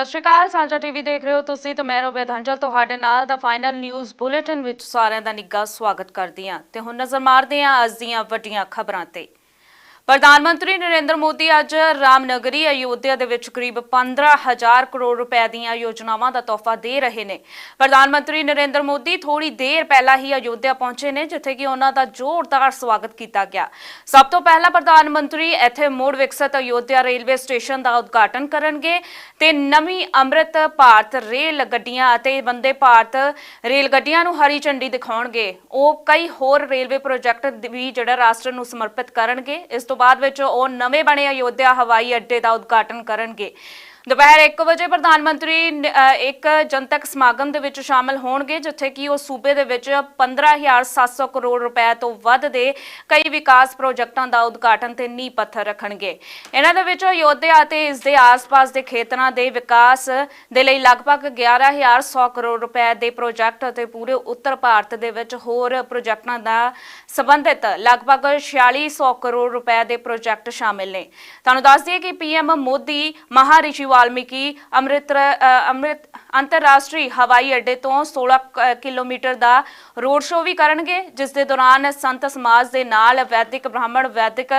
ਸਤਿ ਸ਼੍ਰੀ ਅਕਾਲ, ਸਾਂਝਾ ਟੀਵੀ ਦੇਖ ਰਹੇ ਹੋ ਤੁਸੀਂ ਤੇ ਮੈਂ ਰੋਬਿਆ ਧੰਜਲ, ਤੁਹਾਡੇ ਨਾਲ ਦਾ ਫਾਈਨਲ ਨਿਊਜ਼ ਬੁਲੇਟਿਨ ਵਿੱਚ ਸਾਰਿਆਂ ਦਾ ਨਿੱਘਾ ਸਵਾਗਤ ਕਰਦੀ ਹਾਂ ਤੇ ਹੁਣ ਨਜ਼ਰ ਮਾਰਦੇ ਹਾਂ ਅੱਜ ਦੀਆਂ ਵੱਡੀਆਂ ਖਬਰਾਂ ਤੇ। ਪ੍ਰਧਾਨ ਮੰਤਰੀ ਨਰਿੰਦਰ ਮੋਦੀ ਅੱਜ ਰਾਮਨਗਰੀ ਅਯੋਧਿਆ ਦੇ ਵਿੱਚ ਕਰੀਬ 15000 ਕਰੋੜ ਰੁਪਏ ਦੀਆਂ ਯੋਜਨਾਵਾਂ ਦਾ ਤੋਹਫਾ ਦੇ ਰਹੇ ਨੇ। ਪ੍ਰਧਾਨ ਮੰਤਰੀ ਨਰਿੰਦਰ ਮੋਦੀ ਥੋੜੀ ਦੇਰ ਪਹਿਲਾਂ ਹੀ ਅਯੋਧਿਆ ਪਹੁੰਚੇ ਨੇ, ਜਿੱਥੇ ਕਿ ਉਹਨਾਂ ਦਾ ਜ਼ੋਰਦਾਰ ਸਵਾਗਤ ਕੀਤਾ ਗਿਆ। ਸਭ ਤੋਂ ਪਹਿਲਾਂ ਪ੍ਰਧਾਨ ਮੰਤਰੀ ਇੱਥੇ ਮੋੜ ਵਿਕਸਿਤ ਅਯੋਧਿਆ ਰੇਲਵੇ ਸਟੇਸ਼ਨ ਦਾ ਉਦਘਾਟਨ ਕਰਨਗੇ ਤੇ ਨਵੀਂ ਅੰਮ੍ਰਿਤ ਭਾਰਤ ਰੇਲ ਗੱਡੀਆਂ ਅਤੇ ਵੰਦੇ ਭਾਰਤ ਰੇਲ ਗੱਡੀਆਂ ਨੂੰ ਹਰੀ ਝੰਡੀ ਦਿਖਾਉਣਗੇ। ਉਹ ਕਈ ਹੋਰ ਰੇਲਵੇ ਪ੍ਰੋਜੈਕਟ ਵੀ ਜਿਹੜਾ ਰਾਸ਼ਟਰ ਨੂੰ ਸਮਰਪਿਤ ਕਰਨਗੇ। ਇਸ ਤੋਂ ਬਾਅਦ ਵਿੱਚ ਉਹ ਨਵੇਂ ਬਣੇ ਅਯੋਧਿਆ ਹਵਾਈ ਅੱਡੇ ਦਾ ਉਦਘਾਟਨ ਕਰਨਗੇ। ਦੁਪਹਿਰ 1 ਵਜੇ ਪ੍ਰਧਾਨ ਮੰਤਰੀ ਨ- ਅ, ਇੱਕ ਜਨਤਕ ਸਮਾਗਮ ਦੇ ਵਿੱਚ ਸ਼ਾਮਲ ਹੋਣਗੇ ਜਿੱਥੇ ਕਿ ਉਹ ਸੂਬੇ ਦੇ ਵਿੱਚ 15700 ਕਰੋੜ ਰੁਪਏ ਤੋਂ ਵੱਧ ਦੇ ਕਈ ਵਿਕਾਸ ਪ੍ਰੋਜੈਕਟਾਂ ਦਾ ਉਦਘਾਟਨ ਤੇ ਨੀਂਹ ਪੱਥਰ ਰੱਖਣਗੇ। ਇਹਨਾਂ ਦੇ ਵਿੱਚ ਅਯੋਧਿਆ ਅਤੇ ਇਸ ਦੇ ਆਸ-ਪਾਸ ਦੇ ਖੇਤਰਾਂ ਦੇ ਵਿਕਾਸ ਦੇ ਲਈ ਲਗਭਗ 11100 ਕਰੋੜ ਰੁਪਏ ਦੇ ਪ੍ਰੋਜੈਕਟ ਅਤੇ ਪੂਰੇ ਉੱਤਰ ਭਾਰਤ ਦੇ ਵਿੱਚ ਹੋਰ ਪ੍ਰੋਜੈਕਟਾਂ ਦਾ ਸੰਬੰਧਿਤ ਲਗਭਗ 4600 ਕਰੋੜ ਰੁਪਏ ਦੇ ਪ੍ਰੋਜੈਕਟ ਸ਼ਾਮਿਲ ਨੇ। ਤੁਹਾਨੂੰ ਦੱਸ ਦਈਏ ਕਿ ਪੀਐਮ ਮੋਦੀ ਮਹਾਰਿਸ਼ੀ ਵਾਲਮੀਕੀ ਅੰਮ੍ਰਿਤ ਅੰਮ੍ਰਿਤ, ਅੰਤਰਰਾਸ਼ਟਰੀ ਹਵਾਈ ਅੱਡੇ ਤੋਂ 16 ਕਿਲੋਮੀਟਰ ਦਾ ਰੋਡ ਸ਼ੋਅ ਵੀ ਕਰਨਗੇ, ਜਿਸ ਦੇ ਦੌਰਾਨ ਸੰਤ ਸਮਾਜ ਦੇ ਨਾਲ ਵੈਦਿਕ ਬ੍ਰਾਹਮਣ, ਵੈਦਿਕ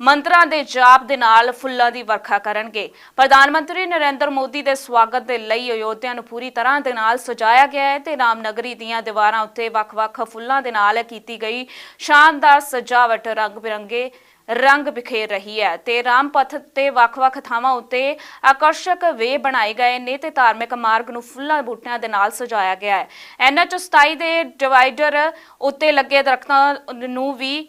ਮੰਤਰਾਂ ਦੇ ਜਾਪ ਦੇ ਨਾਲ ਫੁੱਲਾਂ ਦੀ ਵਰਖਾ ਕਰਨਗੇ। ਪ੍ਰਧਾਨ ਮੰਤਰੀ ਨਰਿੰਦਰ ਮੋਦੀ ਦੇ ਸਵਾਗਤ ਦੇ ਲਈ ਅਯੋਧਿਆ ਨੂੰ ਪੂਰੀ ਤਰ੍ਹਾਂ ਦੇ ਨਾਲ ਸਜਾਇਆ ਗਿਆ ਹੈ ਤੇ ਰਾਮਨਗਰੀ ਦੀਆਂ ਦੀਵਾਰਾਂ ਉੱਤੇ ਵੱਖ-ਵੱਖ ਫੁੱਲਾਂ ਦੇ ਨਾਲ ਕੀਤੀ ਗਈ ਸ਼ਾਨਦਾਰ ਸਜਾਵਟ ਰੰਗ ਬਿਰੰਗੇ ਰੰਗ ਬਿਖੇਰ ਰਹੀ ਹੈ ਤੇ ਰਾਮ ਪਥ ਤੇ ਵੱਖ-ਵੱਖ ਥਾਵਾਂ ਉੱਤੇ ਆਕਰਸ਼ਕ ਵੇ ਬਣਾਏ ਗਏ ਨੇ ਤੇ ਧਾਰਮਿਕ ਮਾਰਗ ਨੂੰ ਫੁੱਲਾਂ ਬੂਟਿਆਂ ਦੇ ਨਾਲ ਸਜਾਇਆ ਗਿਆ ਹੈ। ਐਨਐਚ 27 ਦੇ ਡਿਵਾਈਡਰ ਉੱਤੇ ਲੱਗੇ ਦਰਖਤਾਂ ਨੂੰ ਵੀ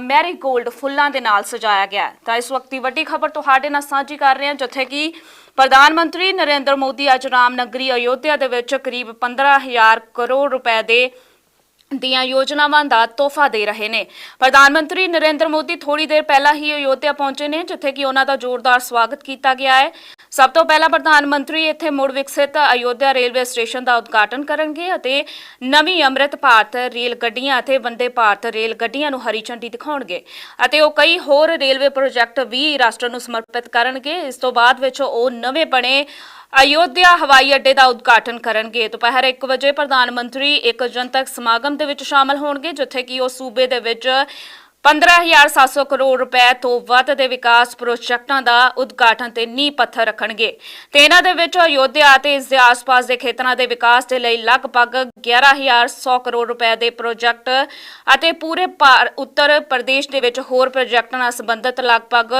ਮੈਰੀ ਗੋਲਡ ਫੁੱਲਾਂ ਦੇ ਨਾਲ ਸਜਾਇਆ ਗਿਆ ਤਾਂ ਇਸ ਵਕਤ ਦੀ ਵੱਡੀ ਖਬਰ ਤੁਹਾਡੇ ਨਾਲ ਸਾਂਝੀ ਕਰ ਰਹੇ ਹਾਂ, ਜਿੱਥੇ ਕਿ ਪ੍ਰਧਾਨ ਮੰਤਰੀ ਨਰਿੰਦਰ ਮੋਦੀ ਅੱਜ ਰਾਮਨਗਰੀ, ਅਯੋਧਿਆ ਦੇ ਵਿੱਚ ਕਰੀਬ 15000 ਕਰੋੜ ਰੁਪਏ ਦੇ ਦੀਆਂ ਯੋਜਨਾਵਾਂ ਦਾ ਤੋਹਫਾ ਦੇ ਰਹੇ ਨੇ। ਪ੍ਰਧਾਨ ਮੰਤਰੀ ਨਰਿੰਦਰ ਮੋਦੀ ਥੋੜੀ ਦੇਰ ਪਹਿਲਾਂ ਹੀ ਅਯੋਧਿਆ ਪਹੁੰਚੇ ਨੇ, ਜਿੱਥੇ ਕਿ ਉਹਨਾਂ ਦਾ ਜ਼ੋਰਦਾਰ ਸਵਾਗਤ ਕੀਤਾ ਗਿਆ ਹੈ। ਸਭ ਤੋਂ ਪਹਿਲਾਂ ਪ੍ਰਧਾਨ ਮੰਤਰੀ ਇੱਥੇ ਮੁੜ ਵਿਕਸਿਤ ਅਯੋਧਿਆ ਰੇਲਵੇ ਸਟੇਸ਼ਨ ਦਾ ਉਦਘਾਟਨ ਕਰਨਗੇ ਅਤੇ ਨਵੀਂ ਅੰਮ੍ਰਿਤ ਭਾਰਤ ਰੇਲ ਗੱਡੀਆਂ ਅਤੇ ਵੰਦੇ ਭਾਰਤ ਰੇਲ ਗੱਡੀਆਂ ਨੂੰ ਹਰੀ ਝੰਡੀ ਦਿਖਾਉਣਗੇ ਅਤੇ ਉਹ ਕਈ ਹੋਰ ਰੇਲਵੇ ਪ੍ਰੋਜੈਕਟ ਵੀ ਰਾਸ਼ਟਰ ਨੂੰ ਸਮਰਪਿਤ ਕਰਨਗੇ। ਇਸ ਤੋਂ ਬਾਅਦ ਵਿੱਚ ਉਹ ਨਵੇਂ ਬਣੇ ਅਯੋਧਿਆ ਹਵਾਈ ਅੱਡੇ ਦਾ ਉਦਘਾਟਨ ਕਰਨਗੇ। ਦੁਪਹਿਰ 1 ਵਜੇ ਪ੍ਰਧਾਨ ਮੰਤਰੀ ਇੱਕ ਜਨਤਕ ਸਮਾਗਮ ਦੇ ਵਿੱਚ ਸ਼ਾਮਲ ਹੋਣਗੇ, ਜਿੱਥੇ ਕਿ ਉਹ ਸੂਬੇ ਦੇ ਵਿੱਚ 15700 ਕਰੋੜ ਰੁਪਏ ਤੋਂ ਵੱਧ ਦੇ ਵਿਕਾਸ ਪ੍ਰੋਜੈਕਟਾਂ ਦਾ ਉਦਘਾਟਨ ਤੇ ਨੀਂਹ ਪੱਥਰ ਰੱਖਣਗੇ। ਤੇ ਇਹਨਾਂ ਦੇ ਵਿੱਚ ਅਯੋਧਿਆ ਅਤੇ ਇਸ ਦੇ ਆਸ-ਪਾਸ ਦੇ ਖੇਤਰਾਂ ਦੇ ਵਿਕਾਸ ਦੇ ਲਈ ਲਗਭਗ 11100 ਕਰੋੜ ਰੁਪਏ ਦੇ ਪ੍ਰੋਜੈਕਟ ਅਤੇ ਪੂਰੇ ਭਾਰ- ਉੱਤਰ ਪ੍ਰਦੇਸ਼ ਦੇ ਵਿੱਚ ਹੋਰ ਪ੍ਰੋਜੈਕਟਾਂ ਨਾਲ ਸੰਬੰਧਿਤ ਲਗਭਗ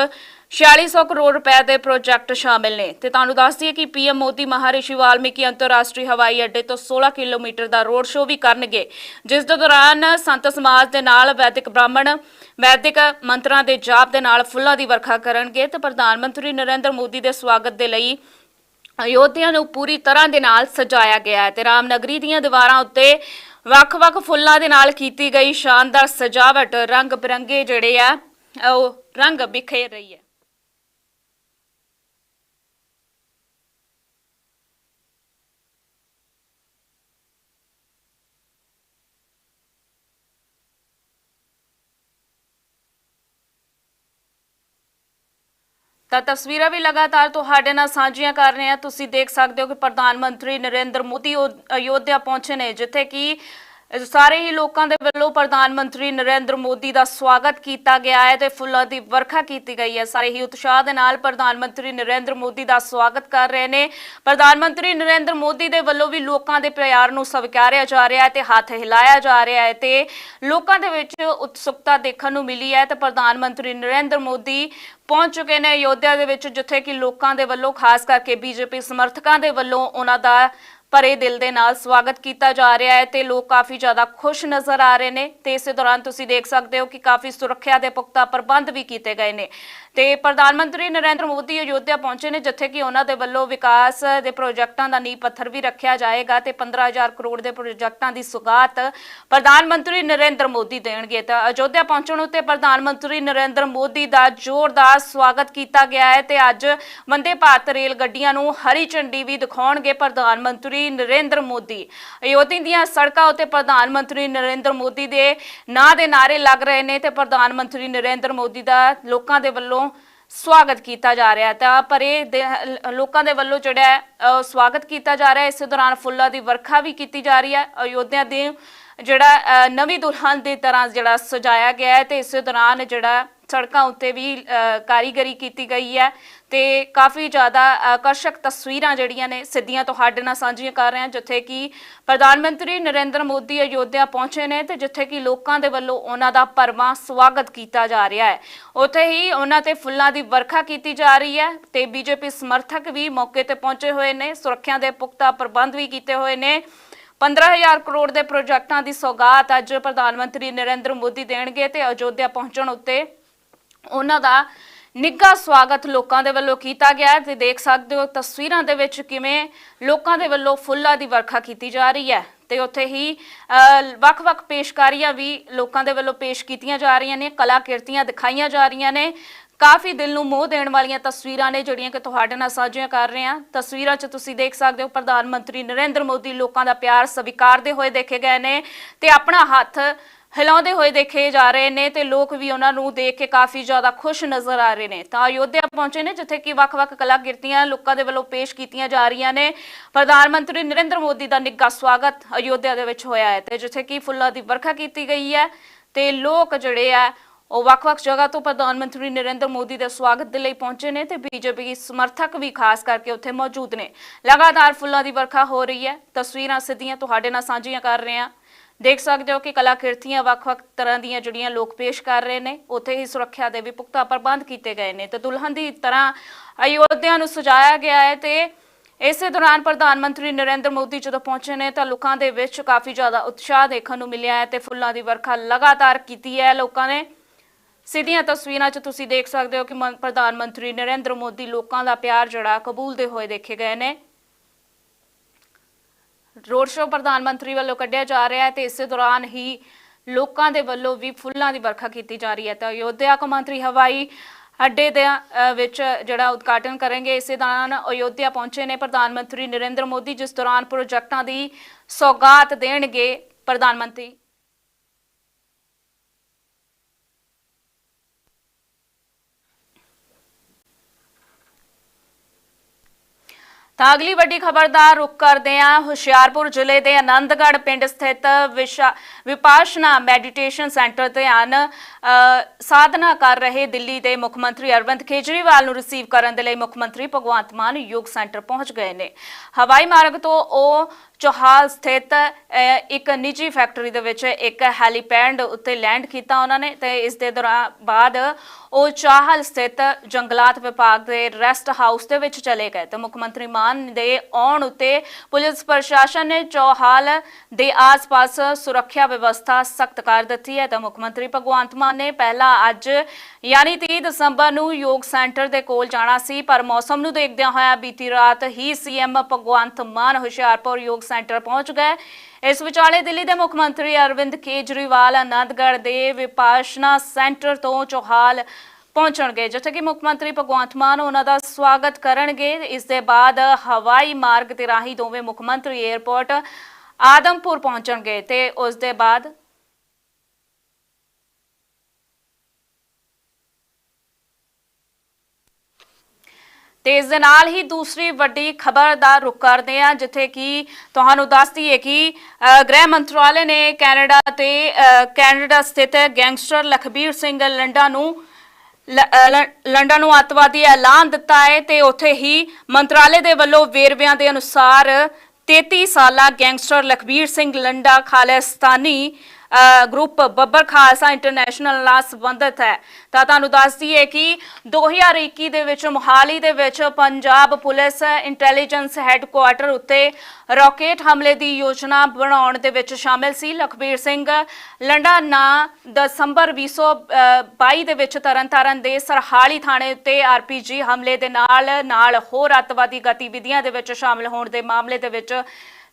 4600 ਕਰੋੜ ਰੁਪਏ ਦੇ ਪ੍ਰੋਜੈਕਟ ਸ਼ਾਮਿਲ ਨੇ ਤੇ ਤੁਹਾਨੂੰ ਦੱਸ ਦਈਏ ਕਿ ਪੀਐਮ ਮੋਦੀ ਮਹਾਰਿਸ਼ੀ ਵਾਲਮੀਕੀ ਅੰਤਰਰਾਸ਼ਟਰੀ ਹਵਾਈ ਅੱਡੇ ਤੋਂ 16 ਕਿਲੋਮੀਟਰ ਦਾ ਰੋਡ ਸ਼ੋਅ ਵੀ ਕਰਨਗੇ, ਜਿਸ ਦੇ ਦੌਰਾਨ ਸੰਤ ਸਮਾਜ ਦੇ ਨਾਲ ਵੈਦਿਕ ਬ੍ਰਾਹਮਣ, ਵੈਦਿਕ ਮੰਤਰਾਂ ਦੇ ਜਾਪ ਦੇ ਨਾਲ ਫੁੱਲਾਂ ਦੀ ਵਰਖਾ ਕਰਨਗੇ ਤੇ ਪ੍ਰਧਾਨ ਮੰਤਰੀ ਨਰਿੰਦਰ ਮੋਦੀ ਦੇ ਸਵਾਗਤ ਦੇ ਲਈ ਅਯੋਧਿਆ ਨੂੰ ਪੂਰੀ ਤਰ੍ਹਾਂ ਦੇ ਨਾਲ ਸਜਾਇਆ ਗਿਆ ਹੈ ਤੇ ਰਾਮਨਗਰੀ ਦੀਆਂ ਦੀਵਾਰਾਂ ਉੱਤੇ ਵੱਖ-ਵੱਖ ਫੁੱਲਾਂ ਦੇ ਨਾਲ ਕੀਤੀ ਗਈ ਸ਼ਾਨਦਾਰ ਸਜਾਵਟ ਰੰਗ ਬਿਰੰਗੇ ਜਿਹੜੇ ਆ, ਉਹ ਰੰਗ ਬਿਖੇਰ ਰਹੀ ਹੈ। ਤਾਂ ਤਸਵੀਰਾਂ ਵੀ ਲਗਾਤਾਰ ਤੁਹਾਡੇ ਨਾਲ ਸਾਂਝੀਆਂ ਕਰ ਰਹੇ ਹਾਂ। ਤੁਸੀਂ ਦੇਖ ਸਕਦੇ ਹੋ ਕਿ ਪ੍ਰਧਾਨ ਮੰਤਰੀ ਨਰਿੰਦਰ ਮੋਦੀ ਉਹ ਅਯੋਧਿਆ ਪਹੁੰਚੇ ਨੇ, ਜਿੱਥੇ ਕਿ ਸਾਰੇ ਹੀ ਲੋਕਾਂ ਦੇ ਵੱਲੋਂ ਪ੍ਰਧਾਨ ਮੰਤਰੀ ਨਰਿੰਦਰ ਮੋਦੀ ਦਾ ਸਵਾਗਤ ਕੀਤਾ ਗਿਆ ਹੈ ਤੇ ਫੁੱਲਾਂ ਦੀ ਵਰਖਾ ਕੀਤੀ ਗਈ ਹੈ। ਸਾਰੇ ਹੀ ਉਤਸ਼ਾਹ ਦੇ ਨਾਲ ਪ੍ਰਧਾਨ ਮੰਤਰੀ ਨਰਿੰਦਰ ਮੋਦੀ ਦਾ ਸਵਾਗਤ ਕਰ ਰਹੇ ਨੇ। ਪ੍ਰਧਾਨ ਮੰਤਰੀ ਨਰਿੰਦਰ ਮੋਦੀ ਦੇ ਵੱਲੋਂ ਵੀ ਲੋਕਾਂ ਦੇ ਪਿਆਰ ਨੂੰ ਸਵੀਕਾਰਿਆ ਜਾ ਰਿਹਾ ਹੈ ਤੇ ਹੱਥ ਹਿਲਾਇਆ ਜਾ ਰਿਹਾ ਹੈ ਤੇ ਲੋਕਾਂ ਦੇ ਵਿੱਚ ਉਤਸੁਕਤਾ ਦੇਖਣ ਨੂੰ ਮਿਲੀ ਹੈ ਤੇ ਪ੍ਰਧਾਨ ਮੰਤਰੀ ਨਰਿੰਦਰ ਮੋਦੀ ਪਹੁੰਚ ਚੁੱਕੇ ਨੇ ਅਯੋਧਿਆ ਦੇ ਵਿੱਚ, ਜਿੱਥੇ ਕਿ ਲੋਕਾਂ ਦੇ ਵੱਲੋਂ, ਖਾਸ ਕਰਕੇ ਬੀਜੇਪੀ ਸਮਰਥਕਾਂ ਦੇ ਵੱਲੋਂ ਉਹਨਾਂ ਦਾ ਭਰੇ ਦਿਲ ਦੇ ਨਾਲ ਸਵਾਗਤ ਕੀਤਾ ਜਾ ਰਿਹਾ ਹੈ ਤੇ ਲੋਕ ਕਾਫੀ ਜ਼ਿਆਦਾ ਖੁਸ਼ ਨਜ਼ਰ ਆ ਰਹੇ ਨੇ ਤੇ ਇਸੇ ਦੌਰਾਨ ਤੁਸੀਂ ਦੇਖ ਸਕਦੇ ਹੋ ਕਿ ਕਾਫੀ ਸੁਰੱਖਿਆ ਦੇ ਪੁਖਤਾ ਪ੍ਰਬੰਧ ਵੀ ਕੀਤੇ ਗਏ ਨੇ। ਤੇ ਪ੍ਰਧਾਨ ਮੰਤਰੀ ਨਰਿੰਦਰ ਮੋਦੀ ਅਯੋਧਿਆ ਪਹੁੰਚੇ ਨੇ, ਜਿੱਥੇ ਕਿ ਉਹਨਾਂ ਦੇ ਵੱਲੋਂ ਵਿਕਾਸ ਦੇ ਪ੍ਰੋਜੈਕਟਾਂ ਦਾ ਨੀਂਹ ਪੱਥਰ ਵੀ ਰੱਖਿਆ ਜਾਏਗਾ ਤੇ 15000 ਕਰੋੜ ਦੇ ਪ੍ਰੋਜੈਕਟਾਂ ਦੀ ਸੁਗਾਤ ਪ੍ਰਧਾਨ ਮੰਤਰੀ ਨਰਿੰਦਰ ਮੋਦੀ ਦੇਣਗੇ। ਤਾਂ ਅਯੋਧਿਆ ਪਹੁੰਚਣ ਉੱਤੇ ਪ੍ਰਧਾਨ ਮੰਤਰੀ ਨਰਿੰਦਰ ਮੋਦੀ ਦਾ ਜ਼ੋਰਦਾਰ ਸਵਾਗਤ ਕੀਤਾ ਗਿਆ ਹੈ ਤੇ ਅੱਜ ਵੰਦੇ ਭਾਰਤ ਰੇਲ ਗੱਡੀਆਂ ਨੂੰ ਹਰੀ ਝੰਡੀ ਵੀ ਦਿਖਾਉਣਗੇ ਪ੍ਰਧਾਨ ਮੰਤਰੀ ਨਰਿੰਦਰ ਮੋਦੀ। ਅਯੋਧਿਆ ਦੀਆਂ ਸੜਕਾਂ ਉੱਤੇ ਪ੍ਰਧਾਨ ਮੰਤਰੀ ਨਰਿੰਦਰ ਮੋਦੀ ਦੇ ਨਾਂ ਦੇ ਨਾਰੇ ਲੱਗ ਰਹੇ ਨੇ ਤੇ ਪ੍ਰਧਾਨ ਮੰਤਰੀ ਨਰਿੰਦਰ ਮੋਦੀ ਦਾ ਲੋਕਾਂ ਦੇ ਵੱਲੋਂ ਸਵਾਗਤ ਕੀਤਾ ਜਾ ਰਿਹਾ ਤਾਂ ਪਰੇ ਦੇ ਲੋਕਾਂ ਦੇ ਵੱਲੋਂ ਜਿਹੜਾ ਹੈ, ਸਵਾਗਤ ਕੀਤਾ ਜਾ ਰਿਹਾ ਇਸੇ ਦੌਰਾਨ ਫੁੱਲਾਂ ਦੀ ਵਰਖਾ ਵੀ ਕੀਤੀ ਜਾ ਰਹੀ ਹੈ। ਅਯੋਧਿਆ ਦੇ ਜਿਹੜਾ ਨਵੀਂ ਦੁਲਹਨ ਦੀ ਤਰ੍ਹਾਂ ਜਿਹੜਾ ਸਜਾਇਆ ਗਿਆ ਹੈ ਤੇ ਇਸੇ ਦੌਰਾਨ ਜਿਹੜਾ ਸੜਕਾਂ ਉੱਤੇ ਵੀ ਕਾਰੀਗਰੀ ਕੀਤੀ ਗਈ ਹੈ। ਤੇ ਕਾਫੀ ਜ਼ਿਆਦਾ ਆਕਰਸ਼ਕ ਤਸਵੀਰਾਂ ਜਿਹੜੀਆਂ ਨੇ ਸਿੱਧੀਆਂ ਤੁਹਾਡੇ ਨਾਲ ਸਾਂਝੀਆਂ ਕਰ ਰਹੇ ਹਾਂ, ਜਿੱਥੇ ਕਿ ਪ੍ਰਧਾਨ ਮੰਤਰੀ ਨਰਿੰਦਰ ਮੋਦੀ ਅਯੋਧਿਆ ਪਹੁੰਚੇ ਨੇ ਤੇ ਜਿੱਥੇ ਕਿ ਲੋਕਾਂ ਦੇ ਵੱਲੋਂ ਉਹਨਾਂ ਦਾ ਭਰਵਾਂ ਸਵਾਗਤ ਕੀਤਾ ਜਾ ਰਿਹਾ ਹੈ। ਉੱਥੇ ਹੀ ਉਹਨਾਂ ਤੇ ਫੁੱਲਾਂ ਦੀ ਵਰਖਾ ਕੀਤੀ ਜਾ ਰਹੀ ਹੈ ਤੇ ਬੀਜੇਪੀ ਸਮਰਥਕ ਵੀ ਮੌਕੇ ਤੇ ਪਹੁੰਚੇ ਹੋਏ ਨੇ, ਸੁਰੱਖਿਆ ਦੇ ਪੁਖਤਾ ਪ੍ਰਬੰਧ ਵੀ ਕੀਤੇ ਹੋਏ ਨੇ। 15000 ਕਰੋੜ ਦੇ ਪ੍ਰੋਜੈਕਟਾਂ ਦੀ ਸੌਗਾਤ ਅੱਜ ਪ੍ਰਧਾਨ ਮੰਤਰੀ ਨਰਿੰਦਰ ਮੋਦੀ ਦੇਣਗੇ ਤੇ ਅਯੋਧਿਆ ਪਹੁੰਚਣ ਉੱਤੇ ਉਹਨਾਂ ਦਾ ਨਿੱਘਾ ਸਵਾਗਤ ਲੋਕਾਂ ਦੇ ਵੱਲੋਂ ਕੀਤਾ ਗਿਆ ਹੈ। ਤੇ ਦੇਖ ਸਕਦੇ ਹੋ ਤਸਵੀਰਾਂ ਦੇ ਵਿੱਚ ਕਿਵੇਂ ਲੋਕਾਂ ਦੇ ਵੱਲੋਂ ਫੁੱਲਾਂ ਦੀ ਵਰਖਾ ਕੀਤੀ ਜਾ ਰਹੀ ਹੈ ਤੇ ਉੱਥੇ ਹੀ ਵੱਖ-ਵੱਖ ਪੇਸ਼ਕਾਰੀਆਂ ਵੀ ਲੋਕਾਂ ਦੇ ਵੱਲੋਂ ਪੇਸ਼ ਕੀਤੀਆਂ ਜਾ ਰਹੀਆਂ ਨੇ, ਕਲਾਕਿਰਤੀਆਂ ਦਿਖਾਈਆਂ ਜਾ ਰਹੀਆਂ ਨੇ। ਕਾਫੀ ਦਿਲ ਨੂੰ ਮੋਹ ਦੇਣ ਵਾਲੀਆਂ ਤਸਵੀਰਾਂ ਨੇ ਜਿਹੜੀਆਂ ਕਿ ਤੁਹਾਡੇ ਨਾਲ ਸਾਂਝੀਆਂ ਕਰ ਰਹੇ ਹਾਂ। ਤਸਵੀਰਾਂ 'ਚ ਤੁਸੀਂ ਦੇਖ ਸਕਦੇ ਹੋ ਪ੍ਰਧਾਨ ਮੰਤਰੀ ਨਰਿੰਦਰ ਮੋਦੀ ਲੋਕਾਂ ਦਾ ਪਿਆਰ ਸਵੀਕਾਰਦੇ ਹੋਏ ਦੇਖੇ ਗਏ ਨੇ ਤੇ ਆਪਣਾ ਹੱਥ ਹਿਲਾਉਂਦੇ ਹੋਏ ਦੇਖੇ ਜਾ ਰਹੇ ਨੇ ਤੇ ਲੋਕ ਵੀ ਉਹਨਾਂ ਨੂੰ ਦੇਖ ਕੇ ਕਾਫੀ ਜ਼ਿਆਦਾ ਖੁਸ਼ ਨਜ਼ਰ ਆ ਰਹੇ ਨੇ। ਤਾਂ ਅਯੋਧਿਆ ਪਹੁੰਚੇ ਨੇ ਜਿੱਥੇ ਕਿ ਵੱਖ-ਵੱਖ ਕਲਾਕਿਰਤੀਆਂ ਲੋਕਾਂ ਦੇ ਵੱਲੋਂ ਪੇਸ਼ ਕੀਤੀਆਂ ਜਾ ਰਹੀਆਂ ਨੇ। ਪ੍ਰਧਾਨ ਮੰਤਰੀ ਨਰਿੰਦਰ ਮੋਦੀ ਦਾ ਨਿੱਘਾ ਸਵਾਗਤ ਅਯੋਧਿਆ ਦੇ ਵਿੱਚ ਹੋਇਆ ਹੈ ਤੇ ਜਿੱਥੇ ਕਿ ਫੁੱਲਾਂ ਦੀ ਵਰਖਾ ਕੀਤੀ ਗਈ ਹੈ ਤੇ ਲੋਕ ਜਿਹੜੇ ਆ, ਉਹ ਵੱਖ-ਵੱਖ ਜਗ੍ਹਾ ਤੋਂ ਪ੍ਰਧਾਨ ਮੰਤਰੀ ਨਰਿੰਦਰ ਮੋਦੀ ਦੇ ਸਵਾਗਤ ਦੇ ਲਈ ਪਹੁੰਚੇ ਨੇ ਤੇ ਬੀਜੇਪੀ ਸਮਰਥਕ ਵੀ ਖਾਸ ਕਰਕੇ ਉੱਥੇ ਮੌਜੂਦ ਨੇ। ਲਗਾਤਾਰ ਫੁੱਲਾਂ ਦੀ ਵਰਖਾ ਹੋ ਰਹੀ ਹੈ। ਤਸਵੀਰਾਂ ਸਿੱਧੀਆਂ ਤੁਹਾਡੇ ਨਾਲ ਸਾਂਝੀਆਂ ਕਰ ਰਹੇ ਹਾਂ। ਦੇਖ ਸਕਦੇ ਹੋ ਕਿ ਕਲਾਕਿਰਤੀਆਂ ਵੱਖ-ਵੱਖ ਤਰ੍ਹਾਂ ਦੀਆਂ ਜਿਹੜੀਆਂ ਲੋਕ ਪੇਸ਼ ਕਰ ਰਹੇ ਨੇ, ਉੱਥੇ ਹੀ ਸੁਰੱਖਿਆ ਦੇ ਵੀ ਪੁਖਤਾ ਪ੍ਰਬੰਧ ਕੀਤੇ ਗਏ ਨੇ। ਤੇ ਦੁਲਹਨ ਦੀ ਤਰ੍ਹਾਂ ਅਯੋਧਿਆ ਨੂੰ ਸਜਾਇਆ ਗਿਆ ਹੈ ਤੇ ਇਸੇ ਦੌਰਾਨ ਪ੍ਰਧਾਨ ਮੰਤਰੀ ਨਰਿੰਦਰ ਮੋਦੀ ਜਦੋਂ ਪਹੁੰਚੇ ਨੇ ਤਾਂ ਲੋਕਾਂ ਦੇ ਵਿੱਚ ਕਾਫੀ ਜ਼ਿਆਦਾ ਉਤਸ਼ਾਹ ਦੇਖਣ ਨੂੰ ਮਿਲਿਆ ਹੈ ਤੇ ਫੁੱਲਾਂ ਦੀ ਵਰਖਾ ਲਗਾਤਾਰ ਕੀਤੀ ਹੈ ਲੋਕਾਂ ਨੇ। ਸਿੱਧੀਆਂ ਤਸਵੀਰਾਂ 'ਚ ਤੁਸੀਂ ਦੇਖ ਸਕਦੇ ਹੋ ਕਿ ਮੰ- ਪ੍ਰਧਾਨ ਮੰਤਰੀ ਨਰਿੰਦਰ ਮੋਦੀ ਲੋਕਾਂ ਦਾ ਪਿਆਰ ਜਿਹੜਾ ਕਬੂਲਦੇ ਹੋਏ ਦੇਖੇ ਗਏ ਨੇ। ਰੋਡ ਸ਼ੋਅ ਪ੍ਰਧਾਨ ਮੰਤਰੀ ਵੱਲੋਂ ਕੱਢਿਆ ਜਾ ਰਿਹਾ ਹੈ ਤੇ ਇਸੇ ਦੌਰਾਨ ਹੀ ਲੋਕਾਂ ਦੇ ਵੱਲੋਂ ਵੀ ਫੁੱਲਾਂ ਦੀ ਵਰਖਾ ਕੀਤੀ ਜਾ ਰਹੀ ਹੈ। ਤਾਂ ਅਯੋਧਿਆ ਕੌਮਾਂਤਰੀ ਹਵਾਈ ਅੱਡੇ ਦੇ ਵਿੱਚ ਜਿਹੜਾ ਉਦਘਾਟਨ ਕਰਨਗੇ, ਇਸੇ ਦੌਰਾਨ ਅਯੋਧਿਆ ਪਹੁੰਚੇ ਨੇ ਪ੍ਰਧਾਨ ਮੰਤਰੀ ਨਰਿੰਦਰ ਮੋਦੀ, ਜਿਸ ਦੌਰਾਨ ਪ੍ਰੋਜੈਕਟਾਂ ਦੀ ਸੌਗਾਤ ਦੇਣਗੇ ਪ੍ਰਧਾਨ ਮੰਤਰੀ। ਤਾਂ ਅਗਲੀ ਵੱਡੀ ਖਬਰ ਦਾ ਰੁਖ ਕਰਦੇ ਹਾਂ। ਹੁਸ਼ਿਆਰਪੁਰ ਜ਼ਿਲ੍ਹੇ ਦੇ ਆਨੰਦਗੜ੍ਹ ਪਿੰਡ ਸਥਿਤ ਵਿਸ਼ਾ- ਵਿਪਾਸ਼ਨਾ ਮੈਡੀਟੇਸ਼ਨ ਸੈਂਟਰ ਤੇ ਆਨ ਸਾਧਨਾ ਕਰ ਰਹੇ ਦਿੱਲੀ ਦੇ ਮੁੱਖ ਮੰਤਰੀ ਅਰਵਿੰਦ ਕੇਜਰੀਵਾਲ ਨੂੰ ਰਿਸੀਵ ਕਰਨ ਦੇ ਲਈ ਮੁੱਖ ਮੰਤਰੀ ਭਗਵੰਤ ਮਾਨ ਯੋਗ ਸੈਂਟਰ ਪਹੁੰਚ ਗਏ ਨੇ। ਹਵਾਈ ਮਾਰਗ ਤੋਂ ਉਹ ਚੋਹਾਲ ਸਥਿਤ ਇੱਕ ਨਿੱਜੀ ਫੈਕਟਰੀ ਦੇ ਵਿੱਚ ਇੱਕ ਹੈਲੀਪੈਡ ਉੱਤੇ ਲੈਂਡ ਕੀਤਾ ਉਹਨਾਂ ਨੇ ਤੇ ਇਸ ਦੇ ਦੌਰਾਨ ਬਾਅਦ ਉਹ ਚਾਹਲ ਸਥਿਤ ਜੰਗਲਾਤ ਵਿਭਾਗ ਦੇ ਰੈਸਟ ਹਾਊਸ ਦੇ ਵਿੱਚ ਚਲੇ ਗਏ ਤੇ ਮੁੱਖ ਮੰਤਰੀ ਮਾਨ ਦੇ ਆਉਣ ਉੱਤੇ ਪੁਲਿਸ ਪ੍ਰਸ਼ਾਸਨ ਨੇ ਚੌਹਾਲ ਦੇ ਆਸ-ਪਾਸ ਸੁਰੱਖਿਆ ਵਿਵਸਥਾ ਸਖਤ ਕਰ ਦਿੱਤੀ ਹੈ ਤਾਂ ਮੁੱਖ ਮੰਤਰੀ ਭਗਵੰਤ ਮਾਨ ਨੇ ਪਹਿਲਾਂ ਅੱਜ, ਯਾਨੀ 30 ਦਸੰਬਰ ਨੂੰ ਯੋਗ ਸੈਂਟਰ ਦੇ ਕੋਲ ਜਾਣਾ ਸੀ, ਪਰ ਮੌਸਮ ਨੂੰ ਦੇਖਦਿਆਂ ਹੋਇਆ ਬੀਤੀ ਰਾਤ ਹੀ ਸੀਐਮ ਭਗਵੰਤ ਮਾਨ ਹੁਸ਼ਿਆਰਪੁਰ ਯੋਗ ਸੈਂਟਰ ਪਹੁੰਚ ਗਏ। ਇਸ ਵਿਚਾਲੇ ਦਿੱਲੀ ਦੇ ਮੁੱਖ ਮੰਤਰੀ ਅਰਵਿੰਦ ਕੇਜਰੀਵਾਲ ਆਨੰਦਗੜ੍ਹ ਦੇ ਵਿਪਾਸ਼ਨਾ ਸੈਂਟਰ ਤੋਂ ਚੋਹਾਲ ਪਹੁੰਚਣਗੇ, ਜਿੱਥੇ ਕਿ ਮੁੱਖ ਮੰਤਰੀ ਭਗਵੰਤ ਮਾਨ ਉਹਨਾਂ ਦਾ ਸਵਾਗਤ ਕਰਨਗੇ। ਇਸ ਦੇ ਬਾਅਦ ਹਵਾਈ ਮਾਰਗ ਤੇ ਰਾਹੀਂ ਦੋਵੇਂ ਮੁੱਖ ਮੰਤਰੀ 에ਅਰਪੋਰਟ ਆਦਮਪੁਰ ਪਹੁੰਚਣਗੇ ਤੇ ਉਸ ਦੇ ਬਾਅਦ ਤੇ ਇਸ ਦੇ ਨਾਲ ਹੀ ਦੂਸਰੀ ਵੱਡੀ ਖਬਰ ਦਾ ਰੁਖ ਕਰਦੇ ਹਾਂ ਜਿੱਥੇ ਕਿ ਤੁਹਾਨੂੰ ਦੱਸਦੀ ਹੈ ਕਿ ਗ੍ਰਹਿ ਮੰਤਰਾਲੇ ਨੇ ਕੈਨੇਡਾ ਤੇ ਕੈਨੇਡਾ ਸਥਿਤ ਗੈਂਗਸਟਰ ਲਖਬੀਰ ਸਿੰਘ ਲੰਡਾ ਨੂੰ ਲ- ਅ, ਲੰਡਨ ਨੂੰ ਅੱਤਵਾਦੀ ਐਲਾਨ ਦਿੱਤਾ ਹੈ ਤੇ ਉੱਥੇ ਹੀ ਮੰਤਰਾਲੇ ਦੇ ਵੱਲੋਂ ਵੇਰਵਿਆਂ ਦੇ ਅਨੁਸਾਰ 33 ਸਾਲਾ gangster Lakhbir Singh Landa Khalistani group Babbar Khalsa International ਨਾਲ ਸੰਬੰਧਿਤ ਹੈ। ਤਾਂ ਤੁਹਾਨੂੰ ਦੱਸ ਦਈਏ ਕਿ 2021 ਦੇ ਵਿੱਚ, ਮੁਹਾਲੀ ਦੇ ਵਿੱਚ ਪੰਜਾਬ ਪੁਲਿਸ ਇੰਟੈਲੀਜੈਂਸ ਹੈੱਡਕੁਆਰਟਰ ਉੱਤੇ ਰਾਕੇਟ ਹਮਲੇ ਦੀ ਯੋਜਨਾ ਬਣਾਉਣ ਦੇ ਵਿੱਚ ਸ਼ਾਮਿਲ ਸੀ। ਲਖਬੀਰ ਸਿੰਘ ਲੰਡਾ ਨਾ ਦਸੰਬਰ 2022 ਦੇ ਵਿੱਚ ਤਰਨਤਾਰਨ ਦੇ ਸਰਹਾਲੀ ਥਾਣੇ ਉੱਤੇ ਆਰਪੀਜੀ ਹਮਲੇ ਦੇ ਨਾਲ ਨਾਲ ਹੋਰ ਅੱਤਵਾਦੀ ਗਤੀਵਿਧੀਆਂ ਦੇ ਵਿੱਚ ਸ਼ਾਮਿਲ ਹੋਣ ਦੇ ਮਾਮਲੇ ਦੇ ਵਿੱਚ